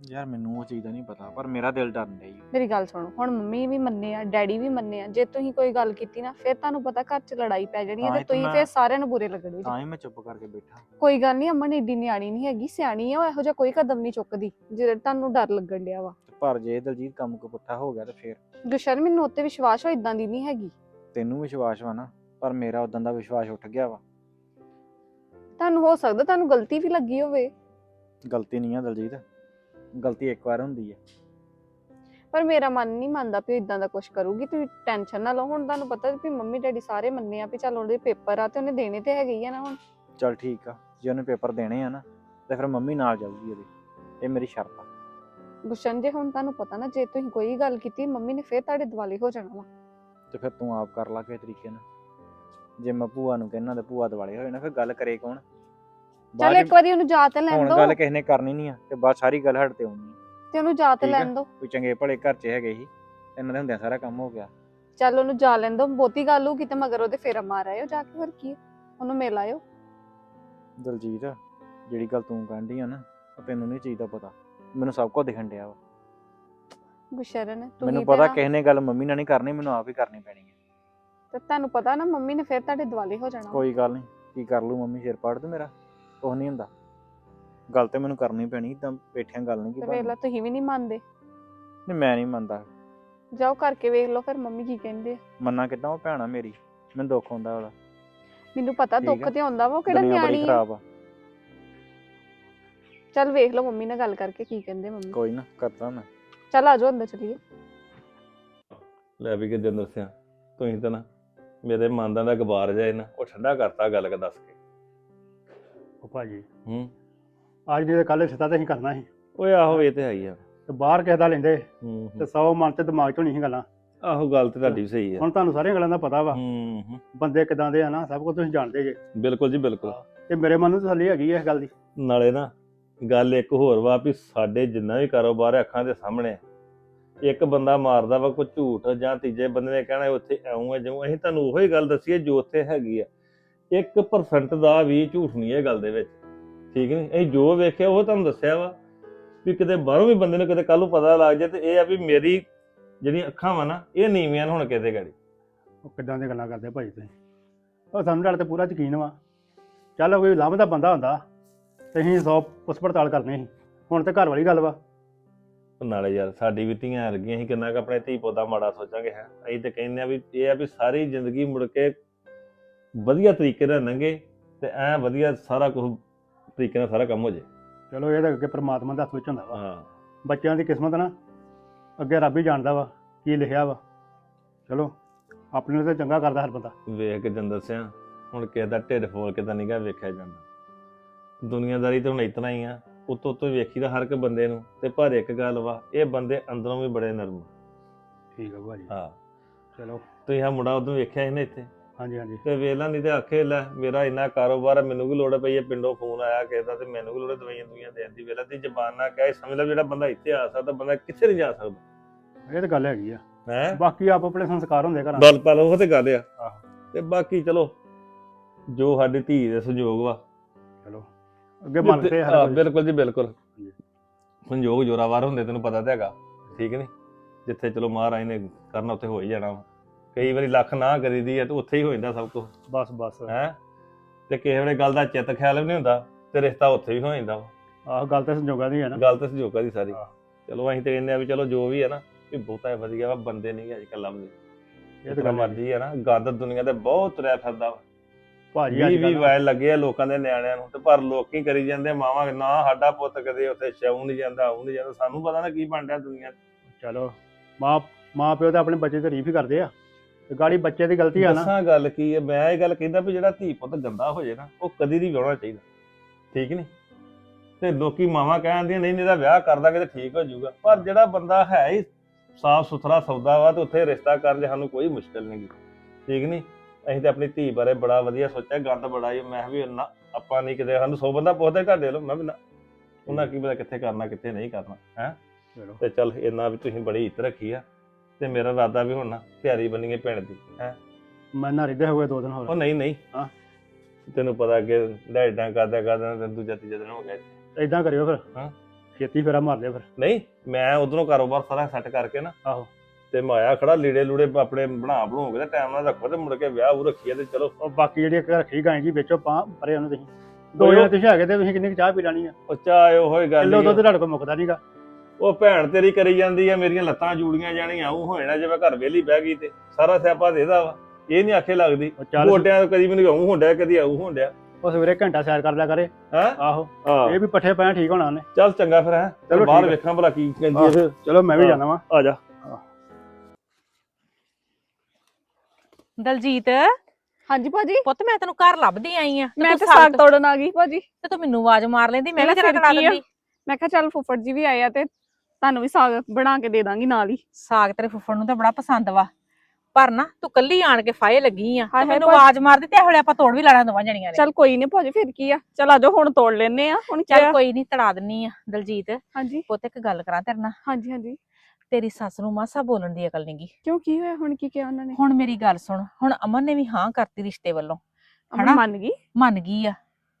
ਯਾਰ ਮੈਨੂੰ ਉਹ ਚੀਜ਼ ਦਾ ਨਹੀਂ ਪਤਾ ਪਰ ਮੇਰਾ ਦਿਲ ਡਰਨ ਡਿਆ ਈ। ਮੇਰੀ ਗੱਲ ਸੁਣੋ ਹੁਣ ਮੰਮੀ ਵੀ ਮੰਨੇ ਆ ਡੈਡੀ ਵੀ ਮੰਨੇ ਆ ਜੇ ਤੁਸੀਂ ਕੋਈ ਗੱਲ ਕੀਤੀ ਨਾ ਫਿਰ ਤੁਹਾਨੂੰ ਪਤਾ ਘਰ 'ਚ ਲੜਾਈ ਪੈ ਜਾਣੀ ਹੈ ਤਾਂ ਤੇ ਹੀ ਤਾਂ ਤੁਸੀਂ ਮੈਂ- ਫਿਰ ਸਾਰਿਆਂ ਨੂੰ ਬੁਰੇ ਲੱਗਣੇ ਜੀ। ਤਾਂ ਹੀ ਮੈਂ ਚੁੱਪ ਕਰਕੇ ਬੈਠਾ। ਕੋਈ ਗੱਲ ਨਹੀਂ ਅਮਨ ਏਡੀ ਨਿਆਣੀ ਨਹੀਂ ਹੈਗੀ ਸਿਆਣੀ ਆ ਉਹ ਇਹੋ ਜਿਹਾ ਕੋਈ ਕਦਮ ਨਹੀਂ ਚੁੱਕਦੀ ਜੇ ਤੁਹਾਨੂੰ ਡਰ ਲੱਗਣ ਡਿਆ ਵਾ। ਤੇ ਪਰ ਜੇ ਦਲਜੀਤ ਕੰਮ ਕੋ ਪੁੱਠਾ ਹੋ ਗਿਆ ਤੇ ਫੇਰ? ਗੁਸ਼ਰਨ ਮੈਨੂੰ ਉੱਤੇ ਵਿਸ਼ਵਾਸ ਹੋ ਇਦਾਂ ਦੀ ਨਹੀਂ ਹੈਗੀ। ਤੈਨੂੰ ਵਿਸ਼ਵਾਸ ਵਾ ਨਾ ਪਰ ਮੇਰਾ ਉਦੋਂ ਦਾ ਵਿਸ਼ਵਾਸ ਉੱਠ ਗਿਆ ਵਾ। ਤੁਹਾਨੂੰ ਹੋ ਸਕਦਾ ਤੁਹਾਨੂੰ ਗਲਤੀ ਵੀ ਲੱਗੀ ਹੋਵੇ। ਗਲਤੀ ਨਹੀਂ ਆ ਦਲਜੀਤ। ਗਲਤੀ ਇੱਕ ਵਾਰ ਹੁੰਦੀ ਆ। ਪਰ ਮੇਰਾ ਮਨ ਨਹੀਂ ਮੰਨਦਾ ਵੀ ਇਦਾਂ ਦਾ ਕੁਝ ਕਰੂਗੀ। ਤੁਸੀਂ ਟੈਨਸ਼ਨ ਨਾ ਲਓ। ਹੁਣ ਤੁਹਾਨੂੰ ਪਤਾ ਵੀ ਮੰਮੀ ਡੈਡੀ ਸਾਰੇ ਮੰਨੇ ਆ ਵੀ ਚੱਲ ਉਹਦੇ ਪੇਪਰ ਆ ਤੇ ਉਹਨੇ ਦੇਣੇ ਤੇ ਹੈਗੇ ਹੀ ਆ ਨਾ ਹੁਣ। ਚਲ ਠੀਕ ਆ। ਜੇ ਉਹਨੇ ਪੇਪਰ ਦੇਣੇ ਆ ਨਾ ਤੇ ਫਿਰ ਮੰਮੀ ਨਾਲ ਜਾਊਗੀ ਉਹਦੇ। ਇਹ ਮੇਰੀ ਸ਼ਰਤ ਆ। ਗੁਸ਼ਨ ਜੇ ਹੁਣ ਤੁਹਾਨੂੰ ਪਤਾ ਨਾ ਜੇ ਤੁਸੀਂ ਕੋਈ ਗੱਲ ਕੀਤੀ ਮੰਮੀ ਨੇ ਫੇਰ ਤੁਹਾਡੇ ਦਿਵਾਲੇ ਹੋ ਜਾਣਾ ਵਾ। ਤੇ ਫਿਰ ਤੂੰ ਆਪ ਕਰ ਲਾ ਕਿਸੇ ਤਰੀਕੇ ਨਾਲ। ਜੇ ਮੈਂ ਭੂਆ ਨੂੰ ਕਹਿਣਾ ਤੇ ਭੂਆ ਦਿਵਾਲੇ ਹੋਏ ਨਾ ਫਿਰ ਗੱਲ ਕਰੇ ਕੌਣ? ਚੱਲ ਬਾਅਦ ਇੱਕ ਵਾਰੀ ਉਹਨੂੰ ਜਾ ਤੇ ਲੈਣ ਹੁਣ ਦੋ ਗੱਲ ਕਿਸੇ ਨੇ ਕਰਨੀ ਨਹੀਂ ਆ ਤੇ ਬਾਅਦ ਸਾਰੀ ਗੱਲ ਹਟ ਤੇ ਆਉਣੀ। ਤੇ ਉਹਨੂੰ ਜਾ ਤੇ ਠੀਕ ਆ। ਲੈਣ ਦੋ ਕੋਈ ਚੰਗੇ ਭਲੇ ਘਰ 'ਚ ਹੈਗੇ ਸੀ ਇਹਨਾਂ ਦੇ ਹੁੰਦਿਆਂ ਸਾਰਾ ਕੰਮ ਹੋ ਗਿਆ ਚੱਲ ਉਹਨੂੰ ਜਾ ਲੈਣ ਦੋ ਬਹੁਤੀ ਗੱਲ ਹੋਊਗੀ ਤੇ ਮਗਰ ਉਹਦੇ ਫੇਰ ਮਾਰ ਆਇਓ ਜਾ ਕੇ ਫਿਰ ਕੀ ਆ? ਉਹਨੂੰ ਮਿਲ ਆਇਓ ਦਲਜੀਤ ਜਿਹੜੀ ਗੱਲ ਤੂੰ ਕਹਿੰਦੀ ਆ ਨਾ ਉਹ ਤੈਨੂੰ ਨਹੀਂ ਚੀਜ਼ ਦਾ ਪਤਾ ਮੈਨੂੰ ਸਭ ਕੁਝ ਦਿਖਣ ਡਿਆ ਵਾ ਗੁਸ਼ਰਨ ਤੁਸੀਂ ਮੈਨੂੰ ਤੇ ਪਤਾ ਕਿਸੇ ਨੇ ਗੱਲ ਮੰਮੀ ਨਾਲ ਨਹੀਂ ਕਰਨੀ ਮੈਨੂੰ ਆਪ ਹੀ ਕਰਨੀ ਪੈਣੀ ਹੈ ਤੇ ਤੁਹਾਨੂੰ ਪਤਾ ਨਾ ਮੰਮੀ ਨੇ ਫੇਰ ਤੁਹਾਡੇ ਦਿਵਾਲੇ ਹੋ ਜਾਣਾ। ਕੋਈ ਗੱਲ ਨਹੀਂ ਕੀ ਕਰ ਲੂ ਮੰਮੀ ਸਿਰ ਪਾੜ ਦੂ ਮੇਰਾ ਕੁਛ ਨਹੀਂ ਹੁੰਦਾ। ਗੱਲ ਤੇ ਮੈਨੂੰ ਕਰਨੀ ਪੈਣੀ ਤਾਂ ਬੈਠਿਆਂ ਗੱਲ ਨਹੀਂ ਕੀ ਤੇ ਵੇਖ ਲਾ ਤੁਸੀਂ ਵੀ ਨਹੀਂ ਮੰਨਦੇ। ਨਹੀਂ ਮੈਂ ਨਹੀਂ ਮੰਨਦਾ। ਜਾਓ ਕਰਕੇ ਵੇਖ ਲਓ ਫਿਰ ਮੰਮੀ ਕੀ ਕਹਿੰਦੇ ਆ। ਮੰਨਾ ਕਿੱਦਾਂ ਉਹ ਭੈਣਾ ਮੇਰੀ ਮੈਨੂੰ ਦੁੱਖ ਹੁੰਦਾ ਉਹਦਾ। ਮੈਨੂੰ ਪਤਾ ਠੀਕ ਦੁੱਖ ਆ। ਤੇ ਆਉਂਦਾ ਵਾ ਉਹ ਕਿਹੜਾ ਦੁਨੀਆ ਬੜੀ ਨਿਆਣੀ ਆ। ਖਰਾਬ ਆ। ਚੱਲ ਵੇਖ ਲਓ ਮੰਮੀ ਨਾਲ ਗੱਲ ਕਰਕੇ ਕੀ ਕਹਿੰਦੇ ਮੰਮੀ। ਕੋਈ ਨਾ ਕਰਦਾ ਮੈਂ। ਚੱਲ ਆਜੋ ਅੰਦਰ ਚਲੀਏ। ਲੈ ਵੀ ਕਿਦਾਂ ਦੱਸਿਆ। ਤੁਸੀਂ ਤਾਂ ਨਾ ਮੇਰੇ ਮਨ ਦਾ ਨਾ ਗਵਾਰ ਜਾਏ ਨਾ ਉਹ ਠੰਡਾ ਕਰਤਾ ਗੱਲ ਕ ਦੱਸ ਕੇ। ਉਹ ਭਾਜੀ ਹੂੰ। ਅੱਜ ਨਹੀਂ ਤਾਂ ਕੱਲ ਸਿੱਧਾ ਤਾਂ ਅਸੀਂ ਕਰਨਾ ਸੀ। ਓਏ ਆਹੋ ਇਹ ਤੇ ਹੈ ਹੀ ਆ। ਤੇ ਬਾਹਰ ਕਿਸੇ ਦਾ ਲੈਂਦੇ ਹੂੰ ਤੇ ਹੂੰ। 100 ਮਨ ਤੇ ਦਿਮਾਗ ਚੋਂ ਨਹੀਂ ਸੀ ਗੱਲਾਂ। ਆਹੋ ਗੱਲ ਤੇ ਤੁਹਾਡੀ ਵੀ ਸਹੀ ਆ। ਹੁਣ ਤੁਹਾਨੂੰ ਸਾਰੀਆਂ ਗੱਲਾਂ ਦਾ ਪਤਾ ਵਾ। ਹੂੰ ਹੂੰ। ਬੰਦੇ ਕਿਦਾਂ ਦੇ ਆ ਨਾ ਸਭ ਕੁਝ ਤੁਸੀਂ ਜਾਣਦੇ ਜੇ। ਬਿਲਕੁਲ ਜੀ ਬਿਲਕੁਲ। ਤੇ ਮੇਰੇ ਮਨ ਨੂੰ ਤਸੱਲੀ ਹੈਗੀ ਇਸ ਗੱਲ ਦੀ। ਨਾਲੇ ਨਾ ਗੱਲ ਇੱਕ ਹੋਰ ਵਾ ਵੀ ਸਾਡੇ ਜਿੰਨਾ ਵੀ ਕਾਰੋਬਾਰ ਹੈ ਅੱਖਾਂ ਦੇ ਸਾਹਮਣੇ ਹੈ। ਇੱਕ ਬੰਦਾ ਮਾਰਦਾ ਵਾ ਕੋਈ ਝੂਠ ਜਾਂ ਤੀਜੇ ਬੰਦੇ ਨੇ ਕਹਿਣਾ ਉੱਥੇ ਐਉਂ ਹੈ ਜਿਉਂ ਅਸੀਂ ਤੁਹਾਨੂੰ ਉਹੀ ਗੱਲ ਦੱਸੀਏ ਜੋ ਉੱਥੇ ਹੈਗੀ ਆ। 1% ਦਾ ਵੀ ਝੂਠ ਨਹੀਂ ਇਹ ਗੱਲ ਦੇ ਵਿੱਚ। ਠੀਕ ਨਹੀਂ? ਅਸੀਂ ਜੋ ਵੇਖਿਆ ਉਹ ਤੁਹਾਨੂੰ ਦੱਸਿਆ ਵਾ ਵੀ ਕਿਤੇ ਬਾਹਰੋਂ ਵੀ ਬੰਦੇ ਨੂੰ ਕਿਤੇ ਕੱਲ ਨੂੰ ਪਤਾ ਲੱਗ ਜਾਏ ਤੇ ਇਹ ਆ ਵੀ ਮੇਰੀ ਜਿਹੜੀਆਂ ਅੱਖਾਂ ਵਾ ਨਾ ਇਹ ਨੀਵੀਆਂ ਹੁਣ ਕਿਤੇ ਗਾੜੀ। ਉਹ ਕਿੱਦਾਂ ਦੀਆਂ ਗੱਲਾਂ ਕਰਦੇ ਭਾਈ ਤੁਸੀਂ? ਉਹ ਸਾਨੂੰ ਤੁਹਾਡੇ ਤੇ ਪੂਰਾ ਯਕੀਨ ਵਾ। ਚੱਲ ਕੋਈ ਲੱਭਦਾ ਬੰਦਾ ਹੁੰਦਾ ਤੇ ਅਸੀਂ 100 ਪੁੱਛ ਪੜਤਾਲ ਕਰਨੀ ਸੀ। ਹੁਣ ਤੇ ਘਰ ਵਾਲੀ ਗੱਲ ਵਾ। ਉਹ ਨਾਲੇ ਯਾਰ ਸਾਡੀ ਵੀ ਧੀਆਂ ਲੱਗੀਆਂ ਸੀ ਕਿੰਨਾ ਕੁ ਆਪਣੇ ਧੀ ਪੁੱਤ ਦਾ ਮਾੜਾ ਸੋਚਾਂਗੇ ਹੈ? ਅਸੀਂ ਤੇ ਕਹਿੰਦੇ ਆ ਵੀ ਇਹ ਆ ਵੀ ਸਾਰੀ ਜ਼ਿੰਦਗੀ ਮੁੜ ਕੇ ਵਧੀਆ ਤਰੀਕੇ ਨਾਲ ਲੰਘੇ ਤੇ ਐ ਵਧੀਆ ਸਾਰਾ ਕੁਝ ਤਰੀਕੇ ਨਾਲ ਸਾਰਾ ਕੰਮ ਹੋ ਜੇ। ਚਲੋ ਇਹ ਤਾਂ ਅੱਗੇ ਪ੍ਰਮਾਤਮਾ ਦਾ ਹੱਥ ਵਿੱਚ ਹੁੰਦਾ ਵਾ। ਹਾਂ। ਬੱਚਿਆਂ ਦੀ ਕਿਸਮਤ ਨਾ ਅੱਗੇ ਰੱਬ ਹੀ ਜਾਣਦਾ ਵਾ ਕੀ ਲਿਖਿਆ ਵਾ। ਚਲੋ ਆਪਣੇ ਨੂੰ ਤਾਂ ਚੰਗਾ ਕਰਦਾ ਹਰ ਬੰਦਾ। ਵੇਖ ਕੇ ਜਨ ਦੱਸਿਆ ਹੁਣ ਕਿਸੇ ਦਾ ਢਿੱਡ ਫੋਲ ਕੇ ਤਾਂ ਨਿਗਾ ਵੇਖਿਆ ਜਾਂਦਾ। ਦੁਨੀਆਦਾਰੀ ਤਾਂ ਹੁਣ ਇਤਨਾ ਹੀ ਆ ਉਤੋਂ ਉਤੋਂ ਵੇਖੀਦਾ ਹਰ ਇੱਕ ਬੰਦੇ ਨੂੰ ਤੇ ਪਰ ਇੱਕ ਗੱਲ ਵਾ ਇਹ ਬੰਦੇ ਅੰਦਰੋਂ ਵੀ ਬੜੇ ਨਰਮ ਠੀਕ ਆ ਭਾਜੀ। ਹਾਂ। ਚਲੋ। ਤੁਸੀਂ ਆ ਮੁੰਡਾ ਉਦੋਂ ਵੇਖਿਆ ਸੀ ਨਾ ਇੱਥੇ? ਹਾਂਜੀ ਹਾਂਜੀ। ਤੇ ਵੇਲਾ ਨਹੀਂ ਤੇ ਆਖੇ ਲੈ ਮੇਰਾ ਇੰਨਾ ਕਾਰੋਬਾਰ ਆ ਮੈਨੂੰ ਵੀ ਲੋੜ ਪਈ ਹੈ ਪਿੰਡੋਂ ਫੋਨ ਆਇਆ ਕਿਸੇ ਦਾ ਤੇ ਮੈਨੂੰ ਵੀ ਲੋੜ ਹੈ ਦਵਾਈਆਂ ਦੁਈਆਂ ਦੇਣ ਦੀ। ਵੇਲਾ ਦੀ ਜ਼ਬਾਨ ਨਾ ਕਹੇ ਸਮਝ ਲਓ ਜਿਹੜਾ ਬੰਦਾ ਇੱਥੇ ਆ ਸਕਦਾ ਬੰਦਾ ਕਿੱਥੇ ਨਹੀਂ ਜਾ ਸਕਦਾ। ਇਹ ਤਾਂ ਗੱਲ ਹੈਗੀ ਆ। ਹੈ? ਬਾਕੀ ਆਪ ਆਪਣੇ ਸੰਸਕਾਰ ਹੁੰਦੇ ਘਰਾਂ ਗੱਲ ਪਾ ਲਓ ਉਹ ਤੇ ਗੱਲ ਆ। ਆਹੋ। ਤੇ ਬਾਕੀ ਚਲੋ ਜੋ ਸਾਡੀ ਧੀ ਦੇ ਸੰਯੋਗ ਵਾ। ਚਲੋ ਅੱਗੇ ਮੰਨ ਕੇ ਹਾਂ, ਹਰ ਕੁਝ। ਬਿਲਕੁਲ ਜੀ ਬਿਲਕੁਲ। ਸੰਯੋਗ ਜੋਰਾਵਾਰ ਹੁੰਦੇ ਤੈਨੂੰ ਪਤਾ ਤੇ ਹੈਗਾ। ਠੀਕ ਨਹੀਂ? ਜਿੱਥੇ ਚਲੋ ਮਹਾਰਾਜ ਨੇ ਕਰਨਾ ਉੱਥੇ ਹੋ ਹੀ ਜਾਣਾ ਵਾ। ਕਈ ਵਾਰੀ ਲੱਖ ਨਾ ਕਰੀਦੀ ਹੈ ਤੇ ਉੱਥੇ ਹੀ ਹੋ ਜਾਂਦਾ ਸਭ ਕੁਝ ਬਸ ਬਸ। ਹੈ? ਤੇ ਕਿਸੇ ਵੇਲੇ ਗੱਲ ਦਾ ਚਿੱਤ ਖਿਆਲ ਵੀ ਨਹੀਂ ਹੁੰਦਾ ਤੇ ਰਿਸ਼ਤਾ ਉੱਥੇ ਵੀ ਹੋ ਜਾਂਦਾ ਵਾ। ਆਹ ਗੱਲ ਤਾਂ ਸੰਜੋਗਾਂ ਦੀ ਹੈ ਨਾ। ਗੱਲ ਤਾਂ ਸੰਜੋਗਾਂ ਦੀ ਸਾਰੀ। ਹਾਂ। ਚਲੋ ਅਸੀਂ ਤੇ ਕਹਿੰਦੇ ਆ ਵੀ ਚਲੋ ਜੋ ਵੀ ਹੈ ਨਾ ਵੀ ਬਹੁਤਾ ਵਧੀਆ ਵਾ ਬੰਦੇ ਨਹੀਂ ਅੱਜ ਕੱਲ੍ਹ ਲੱਭਦੇ। ਇਹ ਤਾਂ ਗੱਲ। ਮਰਜ਼ੀ ਹੈ ਨਾ ਗੰਦ ਦੁਨੀਆ ਤੇ ਬਹੁਤ ਤੁਰਿਆ ਫਿਰਦਾ ਵਾ। ਭਾਜੀ ਵੀ ਅੱਜ ਵੀ ਕੱਲ੍ਹ ਨਾ- ਵਾਇਲ ਲੱਗੇ ਆ ਲੋਕਾਂ ਦੇ ਨਿਆਣਿਆਂ ਨੂੰ ਤੇ ਪਰ ਲੋਕੀ ਕਰੀ ਜਾਂਦੇ ਮਾਵਾਂ ਨਾ ਸਾਡਾ ਪੁੱਤ ਕਦੇ ਉੱਥੇ ਸ਼ਾਉ ਨਹੀਂ ਜਾਂਦਾ ਆਉ ਨਹੀਂ ਜਾਂਦਾ ਸਾਨੂੰ ਪਤਾ ਨਾ ਕੀ ਬਣ ਰਿਹਾ ਦੁਨੀਆ 'ਚ। ਚਲੋ ਮਾਂ ਮਾਂ ਪਿਓ ਤਾਂ ਆਪਣੇ ਬੱਚੇ ਤੇ ਰੀਫ ਹੀ ਕਰਦੇ ਆ। ਤੇ ਗਾੜੀ ਬੱਚੇ ਦੀ ਗਲਤੀ ਆ ਨਾ। ਦੱਸਾਂ ਗੱਲ ਕੀ ਹੈ ਮੈਂ ਇਹ ਗੱਲ ਕਹਿੰਦਾ ਵੀ ਜਿਹੜਾ ਧੀ ਪੁੱਤ ਗੰਦਾ ਹੋ ਜੇ ਨਾ ਉਹ ਕਦੀ ਨਹੀਂ ਵਿਆਹਣਾ ਚਾਹੀਦਾ। ਠੀਕ ਨਹੀਂ? ਤੇ ਲੋਕੀ ਮਾਵਾਂ ਕਹਿੰਦੀਆਂ ਨਹੀਂ ਇਹਦਾ ਵਿਆਹ ਕਰ ਦਾਂਗੇ ਤੇ ਠੀਕ ਹੋ ਜਾਊਗਾ। ਪਰ ਜਿਹੜਾ ਬੰਦਾ ਹੈ ਹੀ ਸਾਫ਼ ਸੁਥਰਾ ਸੌਦਾ ਵਾ ਤੇ ਉੱਥੇ ਰਿਸ਼ਤਾ ਕਰਨ 'ਚ ਸਾਨੂੰ ਕੋਈ ਮੁਸ਼ਕਲ ਨਹੀਂ ਗੀ। ਠੀਕ ਨਹੀਂ? ਅਸੀਂ ਤੇ ਆਪਣੀ ਧੀ ਬਾਰੇ ਬੜਾ ਵਧੀਆ ਸੋਚਿਆ ਗੰਦ ਬੜਾ ਹੀ ਮੈਂ ਵੀ ਨਾ ਆਪਾਂ ਨਹੀਂ ਕਿਤੇ ਸਾਨੂੰ 100 ਬੰਦਾ ਪੁੱਛਦਾ ਘਰ ਦੇ ਲੋ ਮੈਂ ਵੀ ਨਾ ਉਹਨਾਂ ਕੀ ਪਤਾ ਕਿੱਥੇ ਕਰਨਾ ਕਿੱਥੇ ਨਹੀਂ ਕਰਨਾ ਹੈ? ਤੇ ਚੱਲ ਇੰਨਾ ਵੀ ਤੁਸੀਂ ਬੜੀ ਇੱਜ਼ਤ ਰੱਖੀ ਆ। ਤੇ ਮੇਰਾ ਇਰਾਦਾ ਵੀ ਹੁਣ ਨਾ ਪਿਆਰੀ ਬਣੀਏ ਪਿੰਡ ਦੀ ਹੈ ਮੈਂ ਨਾ ਰਿੱਦੇ ਹੋ ਗਏ ਦੋ ਦਿਨ ਉਹ ਹੋਰ ਨਹੀਂ ਨਹੀਂ ਹਾਂ। ਤੈਨੂੰ ਪਤਾ ਅੱਗੇ ਲੈਡਾਂ ਕਰਦਾ ਕਰਦਾ ਤੇ ਦੂਜਾ ਤੀਜਾ ਦਿਨ ਹੋ ਗਿਆ ਇੱਥੇ। ਇਦਾਂ ਕਰਿਓ ਫਿਰ ਹਾਂ। ਛੇਤੀ ਫੇਰਾ ਮਾਰ ਦਿਓ ਫਿਰ ਨਹੀਂ ਮੈਂ ਉਧਰੋਂ ਕਾਰੋਬਾਰ ਸਾਰਾ ਸੈੱਟ ਕਰਕੇ ਨਾ ਆਹੋ। ਤੇ ਮੈਂ ਆਇਆ ਖੜਾ ਲੀੜੇ ਲੂੜੇ ਆਪਣੇ ਬਣਾ ਬਣਾਉ ਕੇ ਤੇ ਟਾਈਮ ਨਾਲ ਰੱਖੋ ਤੇ ਮੁੜ ਕੇ ਵਿਆਹ ਉਹ ਰੱਖੀਏ ਤੇ ਚਲੋ ਉਹ ਬਾਕੀ ਜਿਹੜੀ ਇੱਕ ਰੱਖੀ ਗਾਂ ਜੀ ਵਿੱਚੋਂ ਪਾ ਪਰੇ ਉਹਨੂੰ ਤੁਸੀਂ ਦੋ ਜਣੇ ਤੁਸੀਂ ਹੈਗੇ ਤੇ ਤੁਸੀਂ ਕਿੰਨੀ ਕੁ ਚਾਹ ਪੀ ਲੈਣੀ ਆ ਉਹ ਚਾਹ ਉਹ ਹੀ ਗੱਲ ਕਿਲੋ ਹੀ ਦੁੱਧ ਆ। ਤੁਹਾਡੇ ਕੋਲ ਮੁੱਕਦਾ ਨਹੀਂਗਾ ਉਹ ਭੈਣ ਤੇਰੀ ਕਰੀ ਜਾਂਦੀ ਆ ਮੇਰੀਆਂ ਲੱਤਾਂ ਜੂੜੀਆਂ ਜਾਣੀਆਂ ਉਹ ਹੋ ਜਾਣਾ ਜੇ ਮੈਂ ਘਰ ਵਿਹਲੀ ਬਹਿ ਗਈ ਤੇ। ਸਾਰਾ ਸਿਆਪਾ ਦੇਦਾ ਵਾ। ਇਹ ਨਹੀਂ ਆਖੇ ਲੱਗਦੀ ਉਹ ਚੱਲ ਗੋਡਿਆਂ ਤੋਂ ਕਦੀ ਮੈਨੂੰ ਆਉਂ ਹੁੰਦਿਆ ਕਦੀ ਆਉਂ ਹੁੰਦਿਆ ਉਹ ਸਵੇਰੇ ਘੰਟਾ ਸੈਰ ਕਰ ਲਿਆ ਕਰੇ। ਹੈ? ਆਹੋ। ਹਾਂ। ਇਹ ਵੀ ਪੱਠੇ ਪੈਣ ਠੀਕ ਹੋਣਾ ਉਹਨੇ। ਚੱਲ ਚੰਗਾ ਫਿਰ ਹੈ। ਚਲੋ ਬਾਹਰ ਠੀਕ ਆ। ਵੇਖਾਂ ਭਲਾ ਕੀ ਕਹਿੰਦੀ ਫਿਰ ਚਲੋ ਮੈਂ ਵੀ ਹਾਂ। ਜਾਣਾ ਵਾ। ਆ ਜਾ। ਦਲਜੀਤ? ਹਾਂਜੀ ਭਾਜੀ। ਪੁੱਤ ਮੈਂ ਤੈਨੂੰ ਘਰ ਲੱਭਦੀ ਆਈ ਆ। ਮੈਂ ਤੇ ਸਾਗ ਤੋੜਨ ਆ ਗਈ ਭਾਜੀ। ਤੇ ਤੂੰ ਮੈਨੂੰ ਆਵਾਜ਼ ਮਾਰ ਲੈਂਦੀ ਮੈਂ ਵੀ ਮੇਰਾ ਤੇਰਾ ਸਿਰ ਕਰਾ ਕੀ ਆ? ਦਿੰਦੀ। ਮੈਂ ਕਿਹਾ ਚੱਲ ਫੁੱਫੜ ਜੀ ਵੀ ਆਏ ਆ ਤੇ ਤੁਹਾਨੂੰ ਵੀ ਸਾਗ ਬਣਾ ਕੇ ਦੇ ਦਾਂਗੀ ਨਾਲ ਹੀ। ਸਾਗ ਤੇਰੇ ਫੁੱਫੜ ਨੂੰ ਤਾਂ ਬੜਾ ਪਸੰਦ ਵਾ। ਪਰ ਨਾ ਤੂੰ ਕੱਲੀ ਆਣ ਕੇ ਫਾਏ ਲੱਗੀ ਆ ਹਾਏ ਤੇ ਹਾਏ ਮੈਨੂੰ। ਆਵਾਜ਼ ਮਾਰਦੀ ਤੇ ਹੌਲੇ ਆਪਾਂ ਤੋੜ ਵੀ ਲੈਣਾ ਦੋਵਾਂ ਜਣੀਆਂ ਨੇ। ਚੱਲ ਕੋਈ ਨਹੀਂ ਭਾਜੀ ਫਿਰ ਕੀ ਆ? ਚੱਲ ਆਜੋ ਹੁਣ ਤੋੜ ਲੈਨੇ ਆ। ਹੁਣ ਚੱਲ? ਕੋਈ ਨਹੀਂ ਤੜਾ ਦਿੰਨੀ ਆ ਦਲਜੀਤ। ਹਾਂਜੀ। ਪੁੱਤ ਇੱਕ ਗੱਲ ਕਰਾਂ ਤੇਰੇ ਨਾਲ। ਹਾਂਜੀ ਹਾਂਜੀ। ਤੇਰੀ ਸੱਸ ਨੂੰ ਮਾਸਾ ਬੋਲਣ ਦੀ ਅਕਲ ਨਹੀਂਗੀ ਕਿਉਂ ਕੀ ਹੋਇਆ? ਹੁਣ ਕੀ ਕਿਹਾ ਉਹਨਾਂ ਨੇ? ਹੁਣ ਮੇਰੀ ਗੱਲ ਸੁਣ ਹੁਣ ਅਮਨ ਨੇ ਵੀ ਹਾਂ ਕਰਤੀ ਰਿਸ਼ਤੇ ਵੱਲੋਂ। ਅਮਨ ਹਨਾ? ਮੰਨ ਗਈ? ਮੰਨ ਗਈ ਆ।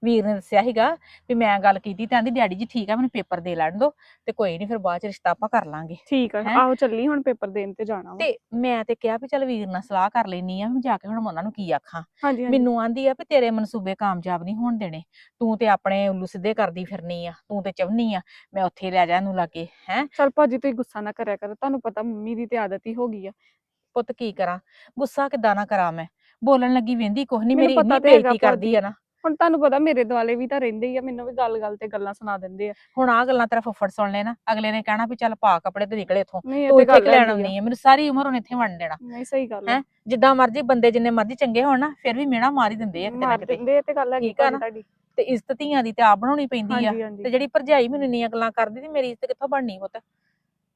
ਵੀਰ ਨੇ ਦੱਸਿਆ ਸੀਗਾ ਵੀ ਮੈਂ ਗੱਲ ਕੀਤੀ ਤੇ ਆਂਦੀ ਡੈਡੀ ਜੀ ਠੀਕ ਆ ਮੈਨੂੰ ਪੇਪਰ ਦੇ ਲੈਣ ਦੋ ਤੇ ਕੋਈ ਨਹੀਂ ਫਿਰ ਬਾਅਦ ਚ ਰਿਸ਼ਤਾ ਆਪਾਂ ਕਰ ਲਾਂਗੇ। ਠੀਕ ਆ? ਆਹੋ ਚੱਲੀ ਹੁਣ ਪੇਪਰ ਦੇਣ ਤੇ ਜਾਣਾ ਵਾ। ਤੇ ਮੈਂ ਤੇ ਕਿਹਾ ਵੀ ਚੱਲ ਵੀਰ ਨਾਲ ਸਲਾਹ ਕਰ ਲੈਣੀ ਆ ਜਾ ਕੇ ਹੁਣ ਮੈਂ ਉਹਨਾਂ ਨੂੰ ਕੀ ਆਖਾਂ। ਹਾਂਜੀ ਮੈਨੂੰ ਆਂਦੀ ਆ ਵੀ ਤੇਰੇ ਮਨਸੂਬੇ ਕਾਮਯਾਬ ਨਹੀਂ ਹੋਣ ਦੇਣੇ। ਤੂੰ ਤੇ ਆਪਣੇ ਉੱਲੂ ਸਿੱਧੇ ਕਰਦੀ ਫਿਰਨੀ ਆ ਤੂੰ ਤੇ ਚਾਹੁੰਨੀ ਆ ਮੈਂ ਉੱਥੇ ਲੈ ਜਾ ਇਹਨੂੰ ਲਾਗੇ ਹੈ? ਚੱਲ ਭਾਜੀ ਤੁਸੀਂ ਗੁੱਸਾ ਨਾ ਕਰਿਆ ਕਰੋ ਤੁਹਾਨੂੰ ਪਤਾ ਮੰਮੀ ਦੀ ਤੇ ਆਦਤ ਹੀ ਹੋ ਗਈ ਆ। ਪੁੱਤ ਕੀ ਕਰਾਂ? ਗੁੱਸਾ ਕਿੱਦਾਂ ਨਾ ਕਰਾਂ ਮੈਂ? ਬੋਲਣ ਲੱਗੀ ਵੇਂਦੀ ਕੁਛ ਨਹੀਂ ਮੇਰੀ ਇੰਨੀ ਬੇਇੱਜ਼ਤੀ ਕਰਦੀ ਆ ਨਾ। ਹੁਣ ਤੁਹਾਨੂੰ ਪਤਾ ਮੇਰੇ ਦੁਆਲੇ ਵੀ ਤਾਂ ਰਹਿੰਦੇ ਹੀ ਆ ਮੈਨੂੰ ਵੀ ਗੱਲ-ਗੱਲ ਤੇ ਗੱਲਾਂ ਸੁਣਾ ਦਿੰਦੇ ਆ। ਹੁਣ ਆ ਗੱਲਾਂ ਤੇਰਾ ਫੁੱਫੜ ਸੁਣ ਲੈ ਨਾ ਅਗਲੇ ਨੇ ਕਹਿਣਾ ਵੀ ਚੱਲ ਪਾ ਕੱਪੜੇ ਤੇ ਨਿਕਲੇ ਇਥੋਂ ਨਹੀਂ ਇਹ ਤੂੰ ਤੇ ਇੱਥੇ ਗੱਲ ਲੈਣ ਹੈਗੀ ਆਉਣੀ ਆ ਮੈਨੂੰ ਸਾਰੀ ਉਮਰ ਉਹਨੇ ਇੱਥੇ ਵੰਡ ਦੇਣਾ। ਨਹੀਂ ਸਹੀ ਗੱਲ ਹੈਂ? ਜਿੱਦਾਂ ਮਰਜ਼ੀ ਬੰਦੇ ਜਿੰਨੇ ਮਰਜ਼ੀ ਚੰਗੇ ਹੋਣ ਨਾ ਫਿਰ ਵੀ ਮਿਹਣਾ ਮਾਰ ਹੀ ਦਿੰਦੇ ਆ ਕਿਤੇ ਨਾ ਮਾਰ ਕਿਤੇ। ਦਿੰਦੇ ਇਹ ਤੇ ਗੱਲ ਹੈਗੀ ਠੀਕ ਆ ਨਾ? ਤੁਹਾਡੀ। ਤੇ ਇੱਜ਼ਤ ਧੀਆਂ ਦੀ ਤੇ ਆਪ ਬਣਾਉਣੀ ਪੈਂਦੀ ਆ। ਹਾਂਜੀ। ਤੇ ਜਿਹੜੀ ਭਰਜਾਈ ਮੈਨੂੰ ਇੰਨੀਆਂ ਗੱਲਾਂ ਕਰਦੀ ਤੇ ਮੇਰੀ ਇੱਜ਼ਤ ਕਿੱਥੋਂ ਬਣਨੀ ਪੁੱਤ?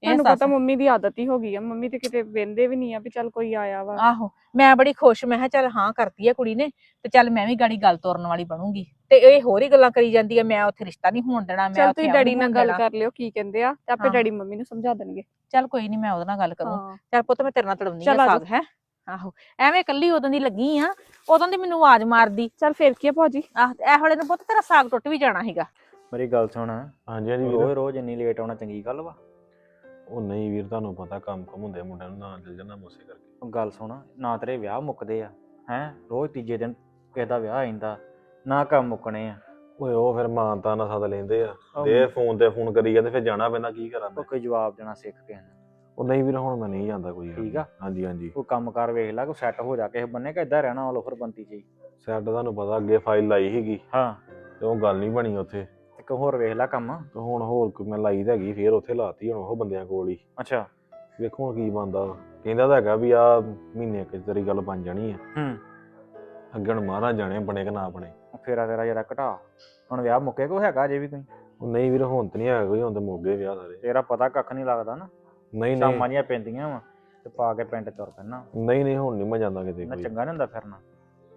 ਤੁਹਾਨੂੰ ਪਤਾ ਮੰਮੀ ਦੀ ਆਦਤ ਹੀ ਹੋ ਗਈ ਆ ਮੰਮੀ ਤੇ ਕਿਤੇ ਵੇਂਦੇ ਵੀ ਨਹੀਂ ਆ ਵੀ ਚੱਲ ਕੋਈ ਆਇਆ ਵਾ। ਆਹੋ ਮੈਂ ਬੜੀ ਖੁਸ਼ ਮੈਂ ਕਿਹਾ ਚੱਲ ਹਾਂ ਕਰਤੀ ਆ ਕੁੜੀ ਨੇ ਤੇ ਚੱਲ ਮੈਂ ਵੀ ਗਾੜੀ ਗੱਲ ਤੋਰਨ ਵਾਲੀ ਬਣੂੰਗੀ। ਤੇ ਇਹ ਹੋਰ ਹੀ ਗੱਲਾਂ ਕਰੀ ਜਾਂਦੀ ਆ ਮੈਂ ਉੱਥੇ ਰਿਸ਼ਤਾ ਨਹੀਂ ਹੋਣ ਦੇਣਾ ਮੈਂ ਚੱਲ ਤੁਸੀਂ ਡੈਡੀ ਨੀ ਨਾਲ ਗੱਲ। ਕਰ ਲਿਓ ਕੀ ਕਹਿੰਦੇ ਆ ਤੇ ਆਪੇ। ਡੈਡੀ ਮੰਮੀ ਨੂੰ ਸਮਝਾ ਦੇਣਗੇ। ਚੱਲ ਕੋਈ ਨਹੀਂ ਮੈਂ ਉਹਦੇ ਨਾਲ ਗੱਲ ਕਰੂੰ। ਚੱਲ ਪੁੱਤ ਮੈਂ ਤੇਰੇ ਨਾਲ ਤੜਾਉਂਦੀ ਆ ਸਾਗ ਹੈ? ਆਹੋ ਐਵੇਂ ਇਕੱਲੀ ਉਦੋਂ ਦੀ ਲੱਗੀ ਆ ਉਦੋਂ ਦੀ ਮੈਨੂੰ ਆਵਾਜ਼ ਮਾਰਦੀ। ਚੱਲ ਫੇਰ ਕੀ ਆ ਭਾਜੀ? ਆਹ ਇਹ ਵੇਲੇ ਨੂੰ ਪੁੱਤ ਤੇਰਾ ਸਾਗ ਟੁੱਟ ਵੀ ਜਾਣਾ ਸੀਗਾ। ਮੇਰੀ ਗੱਲ ਸੁਣ। ਹਾਂਜੀ ਹਾਂਜੀ ਰੋਜ਼ ਰੋਜ਼ ਇੰਨੀ ਲੇਟ ਆਉਣਾ ਚੰਗੀ ਗੱਲ ਵਾ। ਉਹ ਨਹੀਂ ਵੀਰ ਤੁਹਾਨੂੰ ਪਤਾ ਕੰਮ ਕੰਮ ਹੁੰਦੇ ਮੁੰਡਿਆਂ ਨੂੰ ਨਾਲ ਚੱਲ ਜਾਂਦਾ ਮੋਸੇ ਕਰਕੇ। ਗੱਲ ਸੁਣ ਨਾ ਤੇਰੇ ਵਿਆਹ ਮੁੱਕਦੇ ਆ ਹੈ? ਰੋਜ਼ ਤੀਜੇ ਦਿਨ ਕਿਸੇ ਦਾ ਵਿਆਹ ਆਇੰਦਾ ਨਾ ਕੰਮ ਮੁੱਕਣੇ ਆ। ਓਏ ਉਹ ਫਿਰ ਮਾਨਤਾ ਨਾਲ ਸੱਦ ਲੈਂਦੇ ਆ। ਦੇ ਫੋਨ ਤੇ ਫੋਨ ਕਰੀ ਜਾਂਦੇ ਫਿਰ ਜਾਣਾ ਪੈਂਦਾ ਕੀ ਕਰਾਂ ਮੈਂ? ਕੋਈ ਜਵਾਬ ਦੇਣਾ ਸਿੱਖ ਕੇ। ਉਹ ਨਹੀਂ ਵੀਰ ਹੁਣ ਮੈਂ ਨਹੀਂ ਜਾਂਦਾ ਕੋਈ ਗੱਲ ਠੀਕ ਆ। ਹਾਂਜੀ ਹਾਂਜੀ। ਕੋਈ ਕੰਮ ਕਰ ਵੇਖ ਲੈ ਕੋਈ ਸੈੱਟ ਹੋ ਜਾ ਕਿਸੇ ਬੰਨੇ ਕਿ ਇਦਾਂ ਰਹਿਣਾ ਆਲ ਓਵਰ ਬੰਤੀ ਚ ਹੀ। ਸੈਟ ਤੁਹਾਨੂੰ ਪਤਾ ਅੱਗੇ ਫਾਈਲ ਲਾਈ ਸੀਗੀ। ਹਾਂ। ਤੇ ਉਹ ਗੱਲ ਨਹੀਂ ਬਣੀ ਉੱਥੇ। ਤੇ ਹੋਰ ਵੇਖ ਲੈ ਕੰਮ। ਤੇ ਹੁਣ ਹੋਰ ਕੋਈ ਮੈਂ ਲਾਈ ਤਾਂ ਹੈਗੀ ਫੇਰ ਉੱਥੇ ਲਾਤੀ ਹੁਣ ਉਹ ਬੰਦਿਆਂ ਕੋਲ ਹੀ। ਅੱਛਾ। ਵੇਖੋ ਹੁਣ ਕੀ ਬੰਦਾ ਕਹਿੰਦਾ ਤਾਂ ਹੈਗਾ ਵੀ ਆ ਮਹੀਨੇ ਕੁ 'ਚ ਤੇਰੀ ਗੱਲ ਬਣ ਜਾਣੀ ਹੈ ਹੂੰ। ਅੱਗੇ ਹੁਣ ਮਹਾਰਾਜ ਜਾਣੇ ਬਣੇ ਕਿ ਨਾ ਬਣੇ। ਫੇਰਾ ਤੇਰਾ ਜਰਾ ਘਟਾ। ਹੁਣ ਵਿਆਹ ਮੁੱਕੇ ਕੋ ਹੈਗਾ ਜੇ ਵੀ ਕੋਈ ਉਹ ਨਹੀਂ ਵੀਰ ਹੁਣ ਤੇ ਨਹੀਂ ਹੈਗਾ ਕੋਈ ਹੁਣ ਤੇ ਮੋਗੇ ਵਿਆਹ ਸਾਰੇ। ਤੇਰਾ ਪਤਾ ਕੱਖ ਨਹੀਂ ਲੱਗਦਾ ਨਾ। ਨਹੀਂ ਸ਼ਾਮਾਂ ਨਹੀਂ ਜੀਆਂ ਪੈਂਦੀਆਂ ਵਾ ਤੇ ਪਾ ਕੇ ਪਿੰਡ ਤੁਰ ਪੈਣਾ। ਨਹੀਂ ਨਹੀਂ ਹੁਣ ਨਹੀਂ ਮੈਂ ਜਾਂਦਾ ਕਿਤੇ ਨਾ ਕੋਈ। ਚੰਗਾ ਨਹੀਂ ਹੁੰਦਾ ਫਿਰਨਾ।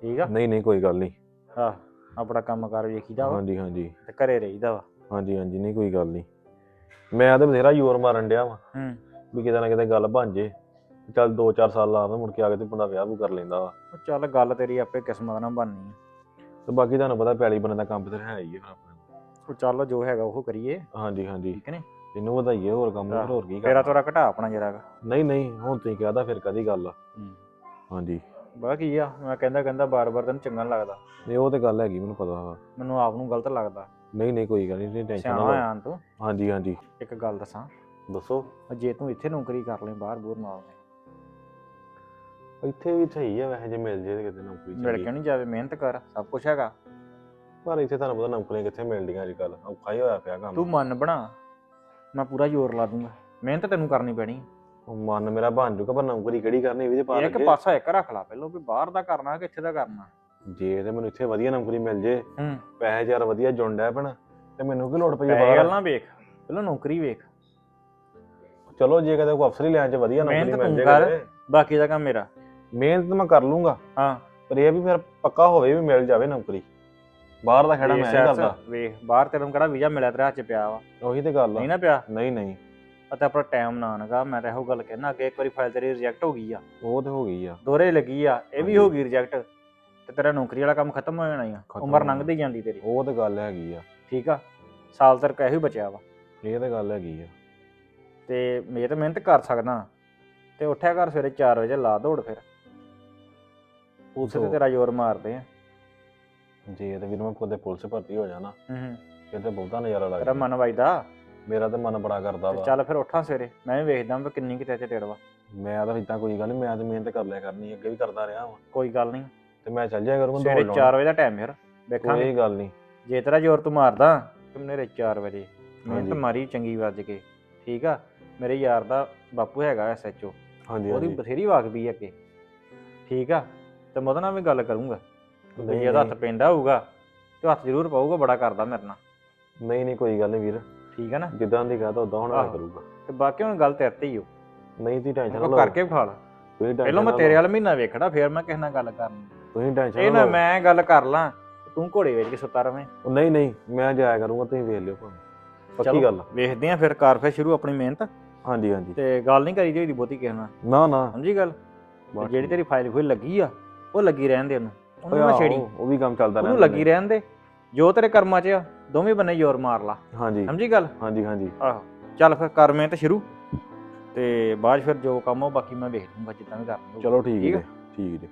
ਠੀਕ ਆ? ਨਹੀਂ ਨਹੀਂ ਕੋਈ ਗੱਲ ਨਹੀਂ ਆਹ। ਆਪਣਾ ਕੰਮ ਕਰ ਵੇਖੀਦਾ ਵਾ ਹਾਂਜੀ ਹਾਂਜੀ। ਤੇ ਘਰੇ ਰਹੀਦਾ ਵਾ। ਹਾਂਜੀ ਹਾਂਜੀ ਨਹੀਂ ਕੋਈ ਗੱਲ ਨਹੀਂ। ਮੈਂ ਤਾਂ ਬਥੇਰਾ ਜ਼ੋਰ ਮਾਰਨ ਡਿਆ ਵਾਂ ਹੂੰ। ਵੀ ਕਿਤੇ ਨਾ ਕਿਤੇ ਗੱਲ ਬਣ ਜੇ। ਚੱਲ 2-4 ਸਾਲ ਲਾਵੇ ਮੁੜ ਕੇ ਆ ਕੇ ਤੇ ਬੰਦਾ ਵਿਆਹ ਵੀ ਕਰ ਲੈਂਦਾ ਵਾ। ਉਹ ਚੱਲ ਗੱਲ ਤੇਰੀ ਆਪੇ ਕਿਸਮਤ ਨਾਲ ਬਣਨੀ ਆ। ਤੇ ਬਾਕੀ ਤੁਹਾਨੂੰ ਪਤਾ ਪੈਲੀ ਬਣੇ ਦਾ ਕੰਮ ਤੇ ਹੈ ਹੀ ਹੈ ਫਿਰ ਆਪਣੇ। ਉਹ ਚੱਲ ਜੋ ਹੈਗਾ ਉਹ ਕਰੀਏ। ਹਾਂਜੀ ਹਾਂਜੀ। ਠੀਕ ਨੇ? ਇਹਨੂੰ ਵਧਾਈਏ ਹੋਰ ਕੰਮ ਨੂੰ, ਫਿਰ ਹੋਰ ਕੀ ਕਰਨਾ। ਤੋਰਾ ਘਟਾ ਆਪਣਾ ਜਰਾ ਨਹੀਂ ਨਹੀਂ ਹੁਣ ਤੁਸੀਂ ਕਹਦਾ ਫਿਰ ਕਦੀ ਗੱਲ ਆ। ਹਾਂਜੀ। ਬਾਕੀ ਆ? ਮੈਂ ਕਹਿੰਦਾ ਕਹਿੰਦਾ ਬਾਰ-ਬਾਰ ਤੈਨੂੰ ਚੰਗਾ ਨੀ ਲੱਗਦਾ। ਨਹੀਂ ਉਹ ਤੇ ਗੱਲ ਹੈਗੀ ਮੈਨੂੰ ਪਤਾ ਵਾ। ਮੈਨੂੰ ਆਪ ਨੂੰ ਗਲਤ ਲੱਗਦਾ। ਨਹੀਂ ਨਹੀਂ ਕੋਈ ਗੱਲ ਨਹੀਂ ਤੁਸੀਂ ਟੈਨਸ਼ਨ ਨਾ ਸਿਆਣਾ ਲਓ। ਆਂ ਤੂੰ। ਹਾਂਜੀ ਹਾਂਜੀ। ਇੱਕ ਗੱਲ ਦੱਸਾਂ। ਦੱਸੋ। ਜੇ ਤੂੰ ਇੱਥੇ ਨੌਕਰੀ ਕਰ ਲੈ ਬਾਹਰ ਬੂਰ ਨਾਲ ਇੱਥੇ ਵੀ ਸਹੀ ਹੈ ਵੈਸੇ ਜੇ ਮਿਲ ਜੇ ਤੇ ਕਿਤੇ ਨੌਕਰੀ ਮਿਲ ਚੰਗੀ। ਕੇ ਨਹੀਂ ਜਾਵੇ? ਮਿਹਨਤ ਕਰ ਸਭ ਕੁਝ ਹੈਗਾ। ਪਰ ਇੱਥੇ ਤੁਹਾਨੂੰ ਪਤਾ ਨੌਕਰੀਆਂ ਕਿੱਥੇ ਮਿਲਦੀਆਂ ਅੱਜ ਕੱਲ ਔਖਾ ਹੀ ਹੋਇਆ ਪਿਆ ਕੰਮ। ਤੂੰ ਮਨ ਬਣਾ। ਮੈਂ ਪੂਰਾ ਜ਼ੋਰ ਲਾ ਦੂੰਗਾ। ਮਿਹਨਤ ਤੈਨੂੰ ਕਰਨੀ ਪੈਣੀ। ਉਹ ਮਨ ਮੇਰਾ ਬਣ ਜੂਗਾ ਪਰ ਨੌਕਰੀ ਕਿਹੜੀ ਕਰਨੀ ਵੀ ਤੇ ਪਾ ਇੱਕ ਲੱਗੇ। ਪਾਸਾ ਇੱਕ ਰੱਖ ਲਾ ਪਹਿਲਾਂ ਵੀ ਬਾਹਰ ਦਾ ਕਰਨਾ ਕਿ ਇੱਥੇ ਦਾ ਕਰਨਾ ਜੇ ਤੇ ਮੈਨੂੰ ਇੱਥੇ ਵਧੀਆ ਨੌਕਰੀ ਮਿਲ ਜੇ ਹੂੰ। ਪੈਸੇ ਯਾਰ ਵਧੀਆ ਜੁੰਡਾ ਪੈਣਾ ਤੇ ਮੈਨੂੰ ਕੀ ਲੋੜ ਪਈ ਆ ਬਾਹਰ? ਗੱਲਾਂ ਵੇਖ ਪਹਿਲਾਂ ਨੌਕਰੀ ਵੇਖ। ਚਲੋ ਜੇ ਕਦੇ ਕੋਈ ਅਫਸਰ ਹੀ ਲੈਣ ਚ ਵਧੀਆ ਨੌਕਰੀ ਮਿਹਨਤ ਮਿਲ ਤੂੰ ਕਰ। ਬਾਕੀ ਦਾ ਕੰਮ ਮੇਰਾ। ਮਿਹਨਤ ਤਾਂ ਮੈਂ ਕਰ ਲੂੰਗਾ ਹਾਂ। ਪਰ ਇਹ ਵੀ ਫਿਰ ਪੱਕਾ ਹੋਵੇ ਵੀ ਮਿਲ ਜਾਵੇ ਨੌਕਰੀ। ਬਾਹਰ ਦਾ ਖੜਾ ਮੈਂ ਨਹੀਂ ਕਰਦਾ। ਵੇਖ ਬਾਹਰ ਤੈਨੂੰ ਕਿਹੜਾ ਵੀਜ਼ਾ ਮਿਲਿਆ ਤੇਰੇ ਹੱਥ 'ਚ ਪਿਆ ਵਾ। ਉਹੀ ਤੇ ਗੱਲ ਨਹੀਂ ਆ ਨਾ ਪਿਆ? ਨਹੀਂ ਨਹੀਂ। ਅਤੇ ਆਪਣਾ ਟਾਈਮ ਨਾ ਨਗਾ ਮੈਂ ਤਾਂ ਇਹੋ ਗੱਲ ਕਹਿਣਾ ਅੱਗੇ ਇੱਕ ਵਾਰੀ ਫਾਈਲ ਤੇਰੀ ਰਿਜੈਕਟ ਹੋ ਗਈ ਆ। ਉਹ ਤੇ ਹੋ ਗਈ ਆ। ਦੋਰੇ ਲੱਗੀ ਆ ਇਹ ਵੀ ਹੋ ਗਈ ਰਿਜੈਕਟ ਤੇ ਤੇਰਾ ਨੌਕਰੀ ਵਾਲਾ ਕੰਮ ਖਤਮ ਹੋ ਜਾਣਾ ਹੀ ਆ ਖਤਮ ਉਮਰ ਹੋ। ਲੰਘਦੀ ਜਾਂਦੀ ਤੇਰੀ। ਉਹ ਤੇ ਗੱਲ ਹੈਗੀ ਆ। ਠੀਕ ਆ ਸਾਲ ਤੱਕ ਇਹੋ ਹੀ ਬਚਿਆ ਵਾ। ਇਹ ਤੇ ਗੱਲ ਹੈਗੀ ਆ। ਤੇ ਮੈਂ ਤਾਂ ਮਿਹਨਤ ਕਰ ਸਕਦਾ ਤੇ ਉੱਠਿਆ ਕਰ ਸਵੇਰੇ 4 ਵਜੇ ਲਾ ਦੌੜ ਫਿਰ। ਉਸੇ ਤੇ ਤੇਰਾ ਜ਼ੋਰ ਮਾਰਦੇ ਆ। ਜੇ ਤੇ ਵੀਰ ਮੈਂ ਖੁਦ ਪੁਲਿਸ ਭਰਤੀ ਹੋ ਜਾਣਾ ਹੂੰ। ਹੂੰ ਫਿਰ ਤੇ ਬਹੁਤਾ ਨਜ਼ਾਰਾ ਤੇਰਾ ਲੱਗਦਾ ਮਨ ਵਜਦਾ। ਮੇਰਾ ਤੇ ਮਨ ਬੜਾ ਕਰਦਾ ਤੇ ਵਾ। ਚੱਲ ਫਿਰ ਉੱਠਾਂ ਸਵੇਰੇ ਮੈਂ ਵੀ ਵੇਖਦਾ ਵੀ ਕਿੰਨੀ ਕਿਤੇ ਤੇ ਤੇੜਵਾ ਮੈਂ ਤਾਂ ਇਦਾਂ ਕੋਈ ਗੱਲ ਨਹੀਂ ਮੈਂ ਤੇ ਮਿਹਨਤ ਕਰ ਲਿਆ ਕਰਨੀ ਅੱਗੇ ਵੀ ਕਰਦਾ ਰਿਹਾ ਵਾਂ। ਕੋਈ ਗੱਲ ਨਹੀਂ ਤੇ ਮੈਂ ਚੱਲ ਜਾਇਆ ਕਰੂੰਗਾ ਸਵੇਰੇ ਦੌੜ 4 ਵਜੇ ਦਾ ਟਾਈਮ ਫਿਰ ਵੇਖਾਂਗੇ ਕੋਈ ਗੱਲ ਨਹੀਂ ਜੇ ਤੇਰਾ ਜ਼ੋਰ ਤੂੰ ਮਾਰਦਾ ਤੇ ਮੇਰੇ 4 ਵਜੇ। ਮਿਹਨਤ ਹਾਂਜੀ। ਮਾਰੀ ਚੰਗੀ ਵੱਜ ਕੇ। ਠੀਕ ਆ? ਮੇਰੇ ਯਾਰ ਦਾ ਬਾਪੂ ਹੈਗਾ ਐਸਐਚਓ ਹਾਂਜੀ ਉਹਦੀ ਹਾਂਜੀ। ਬਥੇਰੀ ਵਾਕਬੀ ਅੱਗੇ। ਠੀਕ ਆ? ਤੇ ਮੈਂ ਉਹਦੇ ਨਾਲ ਵੀ ਗੱਲ ਕਰੂੰਗਾ। ਨਹੀਂ, ਜੇ ਉਹਦਾ ਹੱਥ ਨਹੀਂ। ਪੈਂਦਾ ਹੋਊਗਾ ਤੇ ਹੱਥ ਜ਼ਰੂਰ ਪਾਊਗਾ ਬੜਾ ਕਰਦਾ ਮੇਰੇ ਨਾਲ। ਨਹੀਂ ਨਹੀਂ ਕੋਈ ਗੱਲ ਨਹੀਂ ਵੀਰ। ਠੀਕ ਆ ਨਾ? ਜਿੱਦਾਂ ਦੀ ਕਹਤਾ ਉਦਾਂ ਹੋਣਾ ਆਹੋ। ਕਰੂਗਾ। ਤੇ ਬਾਕੀ ਹੁਣ ਗੱਲ ਤੇਰੇ ਤੇ ਹੀ ਹੋ ਨਹੀਂ ਤੁਸੀਂ ਟੈਨਸ਼ਨ ਨਾ ਉਹ ਕਰਕੇ ਵਿਖਾ ਲਾ। ਤੁਸੀਂ tension ਪਹਿਲਾਂ ਮੈਂ ਨਾ ਤੇਰੇ। ਵਾਲ ਮਹੀਨਾ ਵੇਖਣਾ ਫਿਰ ਮੈਂ ਕਿਸੇ ਨਾਲ ਗੱਲ ਕਰਨੀ। ਤੁਸੀਂ ਟੈਨਸ਼ਨ ਇਹ ਨਾ ਨਾ ਲਓ। ਮੈਂ ਗੱਲ ਕਰ ਲਾਂ ਤੂੰ ਘੋੜੇ ਵੇਚ ਕੇ ਸੁੱਤਾ ਰਵੇਂ। ਉਹ ਨਹੀਂ ਨਹੀਂ ਮੈਂ ਜਾਇਆ ਕਰੂੰਗਾ ਤੁਸੀਂ ਵੇਖ ਲਿਓ ਭਾਵੇਂ। ਪੱਕੀ ਚਲੋ। ਗੱਲ ਆ। ਵੇਖਦੇ ਆ ਫਿਰ ਕਰ ਫਿਰ ਸ਼ੁਰੂ ਆਪਣੀ ਮਿਹਨਤ। ਹਾਂਜੀ ਹਾਂਜੀ। ਤੇ ਗੱਲ ਨਹੀਂ ਕਰੀ ਦੀ ਹੋਈ ਬਹੁਤੀ ਕਿਸੇ ਨਾਲ। ਨਾ ਨਾ। ਸਮਝੀ ਗੱਲ? ਜਿਹੜੀ ਤੇਰੀ ਫਾਈਲ ਹੋਈ ਲੱਗੀ ਆ ਉਹ ਲੱਗੀ ਰਹਿਣ ਦੇ ਉਹਨੂੰ। ਉਹਨੂੰ ਓਏ ਨਾ ਆਹੋ, ਛੇੜੀ। ਉਹ ਵੀ ਕੰਮ ਚੱਲਦਾ ਉਹਨੂੰ ਰਹਿੰਦਾ ਲੱਗੀ ਰਹਿਣ ਦੇ। ਜੋ ਤੇਰੇ ਕਰਮਾਂ 'ਚ ਆ ਦੋਵੇਂ ਬੰਨੇ ਜ਼ੋਰ ਮਾਰ ਲਾ। ਹਾਂਜੀ। ਸਮਝੀ ਗੱਲ? ਹਾਂਜੀ ਹਾਂਜੀ। ਆਹੋ। ਚੱਲ ਫਿਰ ਕਰ ਮਿਹਨਤ ਸ਼ੁਰੂ। ਤੇ ਬਾਅਦ 'ਚ ਫਿਰ ਜੋ ਕੰਮ ਆ ਉਹ ਬਾਕੀ ਮੈਂ ਵੇਖ ਲੂੰਗਾ ਜਿੱਦਾਂ ਵੀ ਕਰਨਾ ਹੋਊਗਾ। ਚਲੋ ਠੀਕ ਠੀਕ ਹੈ? ਠੀਕ ਹੈ